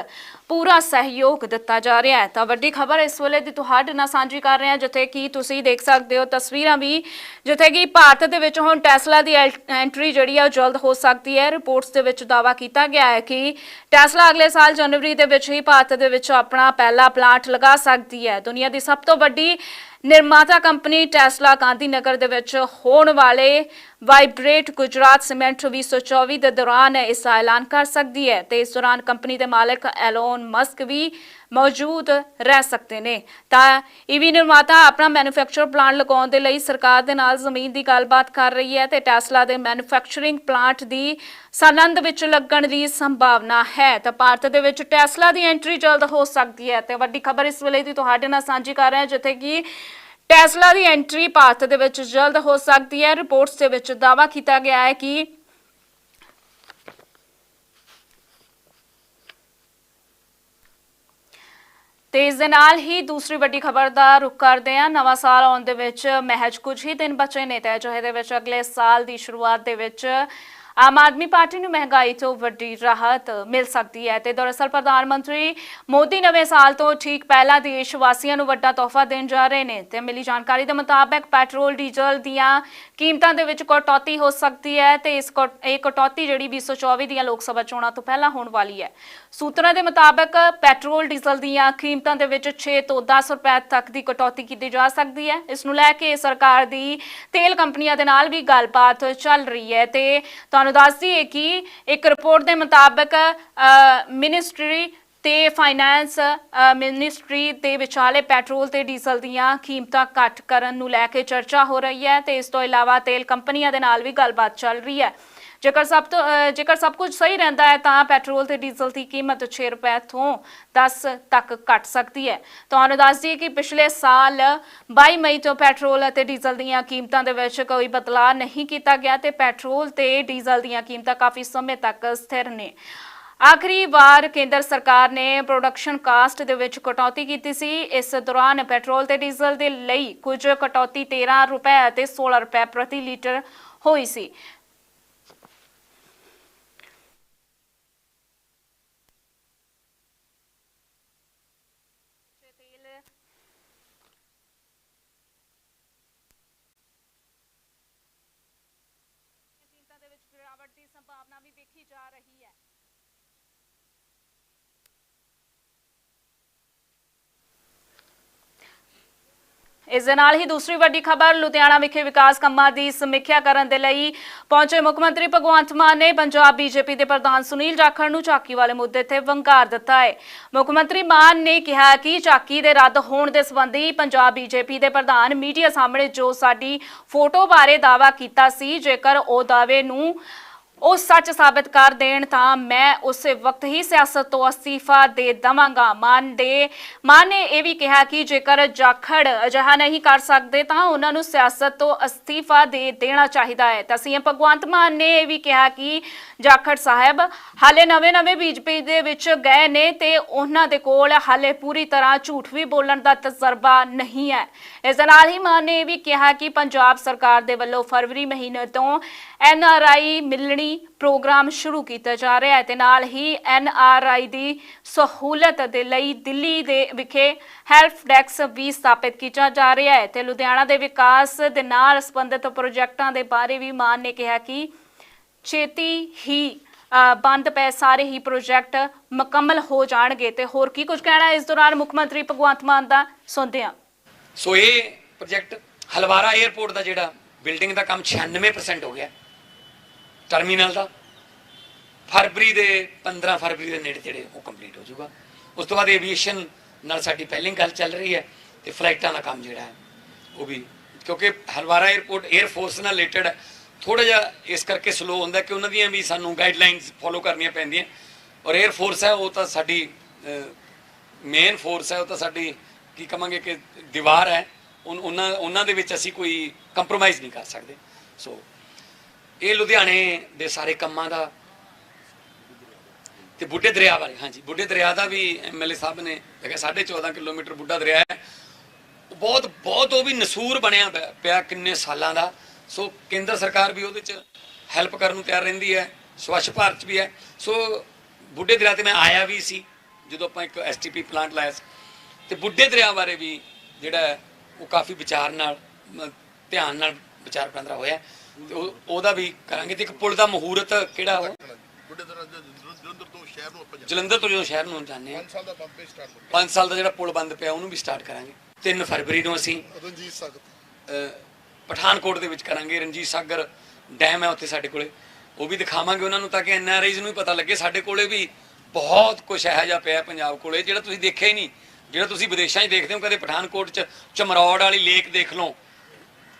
ਪੂਰਾ ਸਹਿਯੋਗ ਦਿੱਤਾ ਜਾ ਰਿਹਾ ਹੈ। ਤਾਂ ਵੱਡੀ ਖਬਰ ਇਸ ਵੇਲੇ ਦੀ ਤੁਹਾਡੇ ਨਾਲ ਸਾਂਝੀ ਕਰ ਰਹੇ ਹਾਂ, ਜਿੱਥੇ ਕਿ ਤੁਸੀਂ ਦੇਖ ਸਕਦੇ ਹੋ ਤਸਵੀਰਾਂ ਵੀ, ਜਿੱਥੇ ਕਿ ਭਾਰਤ ਦੇ ਵਿੱਚ ਹੁਣ ਟੈਸਲਾ ਦੀ ਐਲ- ਐਂਟਰੀ ਜਿਹੜੀ ਹੈ ਉਹ ਜਲਦ ਹੋ ਸਕਦੀ ਹੈ। ਰਿਪੋਰਟਸ ਦੇ ਵਿੱਚ ਦਾਅਵਾ ਕੀਤਾ ਗਿਆ ਹੈ ਕਿ ਟੈਸਲਾ ਅਗਲੇ ਸਾਲ ਜਨਵਰੀ ਦੇ ਵਿੱਚ ਹੀ ਭਾਰਤ ਦੇ ਵਿੱਚ ਆਪਣਾ ਪਹਿਲਾ ਪਲਾਂਟ ਲਗਾ ਸਕਦੀ ਹੈ। ਦੁਨੀਆ ਦੀ ਸਭ ਤੋਂ ਵੱਡੀ ਨਿਰਮਾਤਾ ਕੰਪਨੀ ਟੈਸਲਾ ਗਾਂਧੀ ਨਗਰ ਦੇ ਵਿੱਚ ਹੋਣ ਵਾਲੇ ਵਾਈਬ੍ਰੇਟ ਗੁਜਰਾਤ ਸੀਮੈਂਟ 2024 ਦੇ ਦੌਰਾਨ ਇਸ ਐਲਾਨ ਕਰ ਸਕਦੀ ਹੈ ਤੇ ਇਸ ਦੌਰਾਨ ਕੰਪਨੀ ਦੇ ਮਾਲਕ ਐਲੋਨ ਮਸਕ ਵੀ ਮੌਜੂਦ ਰਹਿ ਸਕਦੇ ਨੇ। ਤਾਂ ਈਵੀ ਨਿਰਮਾਤਾ ਆਪਣਾ ਮੈਨੂਫੈਕਚਰ ਪਲਾਂਟ ਲਗਾਉਣ ਦੇ ਲਈ ਸਰਕਾਰ ਦੇ ਨਾਲ ਜ਼ਮੀਨ ਦੀ ਗੱਲਬਾਤ ਕਰ ਰਹੀ ਹੈ ਤੇ ਟੈਸਲਾ ਦੇ ਮੈਨੂਫੈਕਚਰਿੰਗ ਪਲਾਂਟ ਦੀ ਸਨੰਦ ਵਿੱਚ ਲੱਗਣ ਦੀ ਸੰਭਾਵਨਾ ਹੈ। ਤਾਂ ਭਾਰਤ ਦੇ ਵਿੱਚ ਟੈਸਲਾ ਦੀ ਐਂਟਰੀ ਜਲਦ ਹੋ ਸਕਦੀ ਹੈ ਤੇ ਵੱਡੀ ਖਬਰ ਇਸ ਵੇਲੇ ਦੀ ਤੁਹਾਡੇ ਨਾਲ ਸਾਂਝੀ ਕਰ ਰਹੇ ਹਾਂ, ਜਿੱਥੇ ਕਿ ਟੈਸਲਾ ਦੀ ਐਂਟਰੀ ਭਾਰਤ ਦੇ ਵਿੱਚ ਜਲਦ ਹੋ ਸਕਦੀ ਹੈ। ਰਿਪੋਰਟਸ ਦੇ ਵਿੱਚ ਦਾਅਵਾ ਕੀਤਾ ਗਿਆ ਹੈ ਕਿ ਤੇ ਇਸ ਦੇ ਨਾਲ ਹੀ ਦੂਸਰੀ ਵੱਡੀ ਖਬਰ ਦਾ ਰੁਖ ਕਰਦੇ ਹਾਂ। ਨਵਾਂ ਸਾਲ ਆਉਣ ਦੇ ਵਿੱਚ ਮਹਿਜ ਕੁਝ ਹੀ ਦਿਨ ਬਚੇ ਨੇ। ਤੇ ਅਜਿਹੇ ਦੇ ਵਿੱਚ ਅਗਲੇ ਸਾਲ ਦੀ ਸ਼ੁਰੂਆਤ ਦੇ ਵਿੱਚ ਆਮ ਆਦਮੀ ਪਾਰਟੀ ਨੂੰ ਮਹਿੰਗਾਈ ਤੋਂ ਵੱਡੀ ਰਾਹਤ ਮਿਲ ਸਕਦੀ ਹੈ ਤੇ ਦਰਅਸਲ ਪ੍ਰਧਾਨ ਮੰਤਰੀ ਮੋਦੀ ਨਵੇਂ ਸਾਲ ਤੋਂ ਠੀਕ ਪਹਿਲਾਂ ਦੇਸ਼ ਵਾਸੀਆਂ ਨੂੰ ਵੱਡਾ ਤੋਹਫਾ ਦੇਣ ਜਾ ਰਹੇ ਨੇ ਤੇ ਮਿਲੀ ਜਾਣਕਾਰੀ ਦੇ ਮੁਤਾਬਕ ਪੈਟਰੋਲ, ਡੀਜ਼ਲ ਦੀਆਂ ਕੀਮਤਾਂ ਦੇ ਵਿੱਚ ਕਟੌਤੀ ਹੋ ਸਕਦੀ ਹੈ ਤੇ ਇਸ ਕਟ- ਇਹ ਕਟੌਤੀ ਜਿਹੜੀ 2024 ਦੀਆਂ ਲੋਕ ਸਭਾ ਚੋਣਾਂ ਤੋਂ ਪਹਿਲਾਂ ਹੋਣ ਵਾਲੀ ਹੈ। ਸੂਤਰਾਂ ਦੇ ਮੁਤਾਬਕ ਪੈਟਰੋਲ, ਡੀਜ਼ਲ ਦੀਆਂ ਕੀਮਤਾਂ ਦੇ ਵਿੱਚ 6 ਤੋਂ 10 ਰੁਪਏ ਤੱਕ ਦੀ ਕਟੌਤੀ ਕੀਤੀ ਜਾ ਸਕਦੀ ਹੈ। ਇਸ ਨੂੰ ਲੈ ਕੇ ਸਰਕਾਰ ਦੀ ਤੇਲ ਕੰਪਨੀਆਂ ਦੇ ਨਾਲ ਵੀ ਗੱਲਬਾਤ ਚੱਲ ਰਹੀ ਹੈ ਤੇ ਤੁਹਾਨੂੰ ਦੱਸ ਦਈਏ ਕਿ ਇੱਕ ਰਿਪੋਰਟ ਦੇ ਮੁਤਾਬਕ ਮਿਨਿਸਟਰੀ ਤੇ ਫਾਈਨੈਂਸ ਮਿਨਿਸਟਰੀ ਦੇ ਵਿਚਾਲੇ ਪੈਟਰੋਲ ਤੇ ਡੀਜ਼ਲ ਦੀਆਂ ਕੀਮਤਾਂ ਘੱਟ ਕਰਨ ਨੂੰ ਲੈ ਕੇ ਚਰਚਾ ਹੋ ਰਹੀ ਹੈ ਤੇ ਇਸ ਤੋਂ ਇਲਾਵਾ ਤੇਲ ਕੰਪਨੀਆਂ ਦੇ ਨਾਲ ਵੀ ਗੱਲਬਾਤ ਚੱਲ ਰਹੀ ਹੈ। ਜੇਕਰ ਸਭ ਤੋਂ ਜੇਕਰ ਸਭ ਕੁਝ ਸਹੀ ਰਹਿੰਦਾ ਹੈ, ਤਾਂ ਪੈਟਰੋਲ ਤੇ ਡੀਜ਼ਲ ਦੀ ਕੀਮਤ 6 ਰੁਪਏ ਤੋਂ 10 ਤੱਕ ਘਟ ਸਕਦੀ ਹੈ। ਤੁਹਾਨੂੰ ਦੱਸ ਦਈਏ ਕਿ ਪਿਛਲੇ ਸਾਲ 22 ਮਈ ਤੋਂ ਪੈਟਰੋਲ ਅਤੇ ਡੀਜ਼ਲ ਦੀਆਂ ਕੀਮਤਾਂ ਦੇ ਵਿੱਚ ਕੋਈ ਬਦਲਾਅ ਨਹੀਂ ਕੀਤਾ ਗਿਆ ਤੇ ਪੈਟਰੋਲ ਤੇ ਡੀਜ਼ਲ ਦੀਆਂ ਕੀਮਤਾਂ ਕਾਫੀ ਸਮੇਂ ਤੱਕ ਸਥਿਰ ਨੇ। ਆਖਰੀ ਵਾਰ ਕੇਂਦਰ ਸਰਕਾਰ ਨੇ ਪ੍ਰੋਡਕਸ਼ਨ ਕਾਸਟ ਦੇ ਵਿੱਚ ਕਟੌਤੀ ਕੀਤੀ ਸੀ। ਇਸ ਦੌਰਾਨ ਪੈਟਰੋਲ ਤੇ ਡੀਜ਼ਲ ਦੇ ਲਈ ਕੁਝ ਕਟੌਤੀ 13 ਰੁਪਏ ਅਤੇ 16 ਰੁਪਏ ਪ੍ਰਤੀ ਲੀਟਰ ਹੋਈ ਸੀ ਤੇਲ ਕੀਮਤਾਂ ਦੇ ਵਿੱਚ ਗਿਰਾਵਟ ਦੀ ਸੰਭਾਵਨਾ ਵੀ ਵੇਖੀ ਜਾ ਰਹੀ ਹੈ ਇਸ ਦੇ ਨਾਲ ਹੀ ਦੂਸਰੀ ਵੱਡੀ ਖਬਰ, ਲੁਧਿਆਣਾ ਵਿਖੇ ਵਿਕਾਸ ਕੰਮਾਂ ਦੀ ਸਮੀਖਿਆ ਕਰਨ ਦੇ ਲਈ ਪਹੁੰਚੇ ਮੁੱਖ ਮੰਤਰੀ ਭਗਵੰਤ ਮਾਨ ਨੇ ਪੰਜਾਬ ਬੀਜੇਪੀ ਦੇ ਪ੍ਰਧਾਨ ਸੁਨੀਲ ਜਾਖੜ ਨੂੰ ਝਾਕੀ ਵਾਲੇ ਮੁੱਦੇ ਤੇ ਵੰਗਾਰ ਦਿੱਤਾ ਹੈ। ਮੁੱਖ ਮੰਤਰੀ ਮਾਨ ਨੇ ਕਿਹਾ ਕਿ ਝਾਕੀ ਦੇ ਰੱਦ ਹੋਣ ਦੇ ਸੰਬੰਧੀ ਪੰਜਾਬ ਬੀਜੇਪੀ ਦੇ ਪ੍ਰਧਾਨ ਮੀਡੀਆ ਸਾਹਮਣੇ ਜੋ ਸਾਡੀ ਫੋਟੋ ਬਾਰੇ ਦਾਅਵਾ ਕੀਤਾ ਸੀ, ਜੇਕਰ ਉਹ ਦਾਅਵੇ ਨੂੰ ਉਹ ਸੱਚ ਸਾਬਤ ਕਰ ਦੇਣ ਤਾਂ ਮੈਂ ਉਸੇ ਵਕਤ ਹੀ ਸਿਆਸਤ ਤੋਂ ਅਸਤੀਫਾ ਦੇ ਦਵਾਂਗਾ। ਮਾਨ ਦੇ ਮਾਨ ਨੇ ਇਹ ਵੀ ਕਿਹਾ ਕਿ ਜੇਕਰ ਜਾਖੜ ਅਜਿਹਾ ਨਹੀਂ ਕਰ ਸਕਦੇ ਤਾਂ ਉਹਨਾਂ ਨੂੰ ਸਿਆਸਤ ਤੋਂ ਅਸਤੀਫਾ ਦੇ ਦੇਣਾ ਚਾਹੀਦਾ ਹੈ। ਤਾਂ ਸੀਐਮ ਭਗਵੰਤ ਮਾਨ ਨੇ ਇਹ ਵੀ ਕਿਹਾ ਕਿ ਜਾਖੜ ਸਾਹਿਬ ਹਾਲੇ ਨਵੇਂ-ਨਵੇਂ ਬੀਜੇਪੀ ਦੇ ਵਿੱਚ ਗਏ ਨੇ ਤੇ ਉਹਨਾਂ ਦੇ ਕੋਲ ਹਾਲੇ ਪੂਰੀ ਤਰ੍ਹਾਂ ਝੂਠ ਵੀ ਬੋਲਣ ਦਾ ਤਜਰਬਾ ਨਹੀਂ ਹੈ। ਇਸ ਦੇ ਨਾਲ ਹੀ ਮਾਨ ਨੇ ਇਹ ਵੀ ਕਿਹਾ ਕਿ ਪੰਜਾਬ ਸਰਕਾਰ ਦੇ ਵੱਲੋਂ ਫਰਵਰੀ ਮਹੀਨੇ ਤੋਂ ਐਨ ਆਰ ਆਈ ਮਿਲਣੀ ਪ੍ਰੋਗਰਾਮ ਸ਼ੁਰੂ ਕੀਤਾ ਜਾ ਰਿਹਾ ਹੈ ਤੇ ਨਾਲ ਹੀ ਐੱਨ ਆਰ ਆਈ ਦੀ ਸਹੂਲਤ ਦੇ ਲਈ ਦਿੱਲੀ ਦੇ ਵਿਖੇ ਹੈਲਪ ਡੈਸਕ ਵੀ ਸਥਾਪਿਤ ਕੀਤਾ ਜਾ ਰਿਹਾ ਹੈ ਤੇ ਲੁਧਿਆਣਾ ਦੇ ਵਿਕਾਸ ਦੇ ਨਾਲ ਸੰਬੰਧਿਤ ਪ੍ਰੋਜੈਕਟਾਂ ਦੇ ਬਾਰੇ ਵੀ ਮਾਨ ਨੇ ਕਿਹਾ ਕਿ ਛੇਤੀ ਹੀ ਬੰਦ ਪਏ ਸਾਰੇ ਹੀ ਪ੍ਰੋਜੈਕਟ ਮੁਕੰਮਲ ਹੋ ਜਾਣਗੇ ਤੇ ਹੋਰ ਕੀ ਕੁਝ ਕਹਿਣਾ ਇਸ ਦੌਰਾਨ ਮੁੱਖ ਮੰਤਰੀ ਭਗਵੰਤ ਮਾਨ ਦਾ ਸੁਣਦੇ ਹਾਂ। ਸੋ ਇਹ ਪ੍ਰੋਜੈਕਟ ਹਲਵਾਰਾ 에ਅਰਪੋਰਟ ਦਾ ਜਿਹੜਾ ਬਿਲਡਿੰਗ ਦਾ ਕੰਮ 96% ਹੋ ਗਿਆ। ਟਰਮੀਨਲ ਦਾ। ਫਰਵਰੀ ਦੇ 15 ਫਰਵਰੀ ਦੇ ਨੇੜੇ ਤੇੜੇ ਉਹ ਕੰਪਲੀਟ ਹੋ ਜਾਊਗਾ। ਉਸ ਤੋਂ ਬਾਅਦ ਏਵੀਏਸ਼ਨ ਨਾਲ ਸਾਡੀ ਪਹਿਲੀ ਗੱਲ ਚੱਲ ਰਹੀ ਹੈ ਤੇ ਫਲਾਈਟਾਂ ਦਾ ਕੰਮ ਜਿਹੜਾ ਹੈ, ਉਹ ਵੀ ਕਿਉਂਕਿ ਹਲਵਾਰਾ 에ਅਰਪੋਰਟ 에ਅਰ ਫੋਰਸ ਨਾਲ ਰਿਲੇਟਡ ਹੈ ਥੋੜਾ ਜਿਹਾ ਇਸ ਕਰਕੇ ਸਲੋ ਹੁੰਦਾ ਕਿ ਉਹਨਾਂ ਦੀਆਂ ਵੀ ਸਾਨੂੰ ਗਾਈਡਲਾਈਨਸ ਫੋਲੋ ਕਰਨੀਆਂ ਪੈਂਦੀਆਂ। ਔਰ 에ਅਰ ਫੋਰਸ ਹੈ, ਉਹ ਤਾਂ ਸਾਡੀ ਮੇਨ ਫੋਰਸ ਹੈ, ਉਹ ਤਾਂ ਸਾਡੀ ਕੀ ਕਹਾਂਗੇ ਕਿ ਦੀਵਾਰ ਹੈ। ਉਹਨਾਂ ਉਹਨਾਂ ਦੇ ਵਿੱਚ ਅਸੀਂ ਕੋਈ ਕੰਪਰੋਮਾਈਜ਼ ਨਹੀਂ ਕਰ ਸਕਦੇ। ਸੋ ਇਹ ਲੁਧਿਆਣੇ ਦੇ ਸਾਰੇ ਕੰਮਾਂ ਦਾ ਤੇ ਬੁੱਢੇ ਦਰਿਆ ਬਾਰੇ ਹਾਂਜੀ ਬੁੱਢੇ ਦਰਿਆ ਦਾ ਵੀ ਐਮਐਲਏ ਸਾਹਿਬ ਨੇ ਕਿਹਾ 14.5 ਕਿਲੋਮੀਟਰ ਬੁੱਢਾ ਦਰਿਆ ਹੈ। ਬਹੁਤ ਬਹੁਤ ਉਹ ਵੀ ਨਸੂਰ ਬਣਿਆ ਪਿਆ- ਪਿਆ ਕਿੰਨੇ ਸਾਲਾਂ ਦਾ। ਸੋ ਕੇਂਦਰ ਸਰਕਾਰ ਵੀ ਉਹਦੇ ਚ ਹੈਲਪ ਕਰਨ ਨੂੰ ਤਿਆਰ ਰਹਿੰਦੀ ਹੈ ਸਵੱਛ ਭਾਰਤ ਵੀ ਹੈ। ਸੋ ਬੁੱਢੇ ਦਰਿਆ ਤੇ ਮੈਂ ਆਇਆ ਵੀ ਸੀ ਜਦੋਂ ਆਪਾਂ ਇੱਕ ਐਸਟੀਪੀ ਪਲਾਂਟ ਲਾਇਆ ਸੀ। ਤੇ ਬੁੱਢੇ ਦਰਿਆ ਬਾਰੇ ਵੀ ਜਿਹੜਾ ਹੈ, ਉਹ ਕਾਫੀ ਵਿਚਾਰ ਨਾਲ ਧਿਆਨ ਨਾਲ ਵਿਚਾਰ ਵਟਾਂਦਰਾ ਹੋਇਆ ਤੇ ਉਹ- ਉਹਦਾ ਵੀ ਕਰਾਂਗੇ ਤੇ ਇੱਕ ਪੁਲ ਦਾ ਮਹੂਰਤ ਕਿਹੜਾ ਉਹ ਬੁੱਢੇ ਦਰਾਂ ਦੇ ਜਲੰਧਰ ਤੋਂ ਸ਼ਹਿਰ ਨੂੰ ਆਪਾਂ ਜਲੰਧਰ ਤੋਂ ਜਦੋਂ ਸ਼ਹਿਰ ਨੂੰ ਜਾਂਦੇ ਹਾਂ 5 ਸਾਲ ਦਾ ਬੰਪੇ ਸਟਾਰਟ ਹੋ 5 ਸਾਲ ਦਾ ਜਿਹੜਾ ਪੁਲ ਬੰਦ ਪਿਆ ਉਹਨੂੰ ਵੀ ਸਟਾਰਟ ਕਰਾਂਗੇ। 3 ਫਰਵਰੀ ਨੂੰ ਅਸੀਂ ਗਿਆ ਰਣਜੀਤ ਸਖਤ ਅਹ, ਪਠਾਨਕੋਟ ਦੇ ਵਿੱਚ ਕਰਾਂਗੇ। ਰਣਜੀਤ ਸਾਗਰ ਡੈਮ ਹੈ ਉੱਥੇ ਸਾਡੇ ਕੋਲੇ। ਉਹ ਵੀ ਦਿਖਾਵਾਂਗੇ ਉਹਨਾਂ ਨੂੰ ਤਾਂ ਕਿ ਐਨਆਰਆਈਜ਼ ਨੂੰ ਵੀ ਪਤਾ ਲੱਗੇ। ਸਾਡੇ ਕੋਲੇ ਵੀ ਬਹੁਤ ਕੁਝ ਇਹੋ ਜਿਹਾ ਪਿਆ ਪੰਜਾਬ ਕੋਲੇ ਜਿਹੜਾ ਤੁਸੀਂ ਦੇਖਿਆ ਹੀ ਨਹੀਂ। ਜਿਹੜਾ ਤੁਸੀਂ ਵਿਦੇਸ਼ਾਂ 'ਚ ਦੇਖਦੇ ਹੋ ਕਦੇ ਪਠਾਨਕੋਟ 'ਚ ਚਮਰੌੜ ਵਾਲੀ ਲੇਕ ਦੇਖ ਲਓ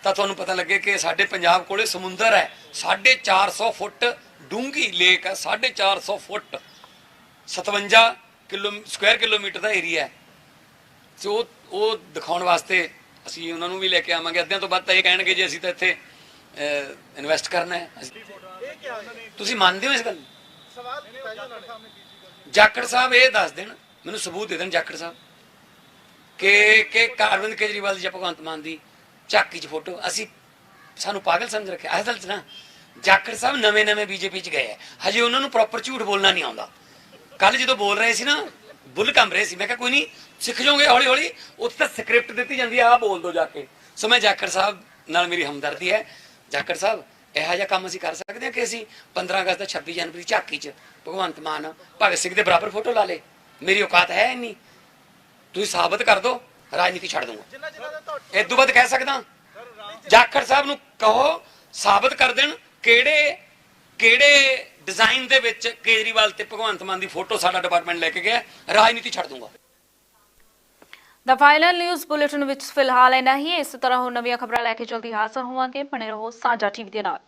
ਤਾਂ ਤੁਹਾਨੂੰ ਪਤਾ ਲੱਗੇ ਕਿ ਸਾਡੇ ਪੰਜਾਬ ਕੋਲੇ ਸਮੁੰਦਰ ਹੈ। 450 ਫੁੱਟ ਡੂੰਘੀ ਲੇਕ ਹੈ। 450 ਫੁੱਟ 57 ਕਿਲੋ ਸਕੁਆਇਰ ਕਿਲੋਮੀਟਰ ਦਾ ਏਰੀਆ ਹੈ। ਸੋ ਉਹ ਉਹ ਦਿਖਾਉਣ ਵਾਸਤੇ ਅਸੀਂ ਉਹਨਾਂ ਨੂੰ ਵੀ ਲੈ ਕੇ ਆਵਾਂਗੇ। ਅੱਧਿਆਂ ਤੋਂ ਵੱਧ ਤਾਂ ਇਹ ਕਹਿਣਗੇ ਜੇ, ਅਸੀਂ ਤਾਂ ਇੱਥੇ ਇਨਵੈਸਟ ਕਰਨਾ ਹੈ। ਤੁਸੀਂ ਮੰਨਦੇ ਹੋ ਇਸ ਗੱਲ? ਜਾਖੜ ਸਾਹਿਬ ਇਹ ਦੱਸ ਦੇਣ, ਮੈਨੂੰ ਸਬੂਤ ਦੇ ਦੇਣ ਜਾਖੜ ਸਾਹਿਬ, ਕਿ ਕਿ ਅਰਵਿੰਦ ਕੇਜਰੀਵਾਲ ਜੀ ਭਗਵੰਤ ਮਾਨ ਦੀ। ਝਾਕੀ 'ਚ ਫੋਟੋ। ਅਸੀਂ ਸਾਨੂੰ ਪਾਗਲ ਸਮਝ ਰੱਖਿਆ। ਅਸਲ 'ਚ ਨਾ, ਜਾਖੜ ਸਾਹਿਬ ਨਵੇਂ ਨਵੇਂ ਬੀਜੇਪੀ 'ਚ ਗਏ ਹਜੇ ਉਹਨਾਂ ਨੂੰ ਪ੍ਰੋਪਰ ਝੂਠ ਬੋਲਣਾ ਨਹੀਂ ਆਉਂਦਾ। ਕੱਲ ਜਦੋਂ ਬੋਲ ਰਹੇ ਸੀ ਨਾ, ਬੁੱਲ ਕੰਬ ਰਹੇ ਸੀ। ਮੈਂ ਕਿਹਾ, ਕੋਈ ਨਹੀਂ, ਸਿੱਖ ਜਾਓਗੇ ਹੌਲੀ ਹੌਲੀ। ਉੱਥੇ ਤਾਂ ਸਕ੍ਰਿਪਟ ਦਿੱਤੀ ਜਾਂਦੀ ਆ, ਆਹ ਬੋਲ ਦੋ ਜਾ ਕੇ। ਸੋ ਮੈਂ ਜਾਖੜ ਸਾਹਿਬ ਨਾਲ ਮੇਰੀ ਹਮਦਰਦੀ ਹੈ। ਜਾਖੜ ਸਾਹਿਬ, ਇਹੋ ਜਿਹਾ ਕੰਮ ਅਸੀਂ ਕਰ ਸਕਦੇ ਹਾਂ ਕਿ ਅਸੀਂ 15 ਅਗਸਤ ਦਾ 26 ਜਨਵਰੀ ਝਾਕੀ 'ਚ ਭਗਵੰਤ ਮਾਨ, ਭਗਤ ਸਿੰਘ ਦੇ ਬਰਾਬਰ ਫੋਟੋ ਲਾ ਲੇ ਮੇਰੀ ਔਕਾਤ ਹੈ ਨਹੀਂ ਤੁਸੀਂ ਸਾਬਤ ਕਰ ਦਿਓ ਰਾਜਨੀਤੀ ਛੱਡ ਦੂੰਗਾ। ਇਹ ਤੋਂ ਬਾਅਦ ਕਹਿ ਸਕਦਾ। ਜਾਖੜ ਸਾਹਿਬ ਨੂੰ ਕਹੋ, ਸਾਬਤ ਕਰ ਦੇਣ ਕਿਹੜੇ ਕਿਹੜੇ ਡਿਜ਼ਾਈਨ ਦੇ ਵਿੱਚ ਕੇਜਰੀਵਾਲ ਤੇ ਭਗਵੰਤ ਮਾਨ ਦੀ ਫੋਟੋ ਸਾਡਾ ਡਿਪਾਰਟਮੈਂਟ ਲੈ ਕੇ ਗਿਆ। ਰਾਜਨੀਤੀ ਛੱਡ ਦੂੰਗਾ। ਦਾ ਫਾਈਨਲ ਨਿਊਜ਼ ਬੁਲੇਟਿਨ ਵਿੱਚ ਫਿਲਹਾਲ ਇੰਨਾ ਹੀ। ਇਸ ਤਰ੍ਹਾਂ ਹੋਰ ਨਵੀਆਂ ਖਬਰਾਂ ਲੈ ਕੇ ਜਲਦੀ ਹਾਜ਼ਰ ਹੋਵਾਂਗੇ। ਬਣੇ ਰਹੋ ਸਾਂਝਾ ਟੀਵੀ ਦੇ ਨਾਲ।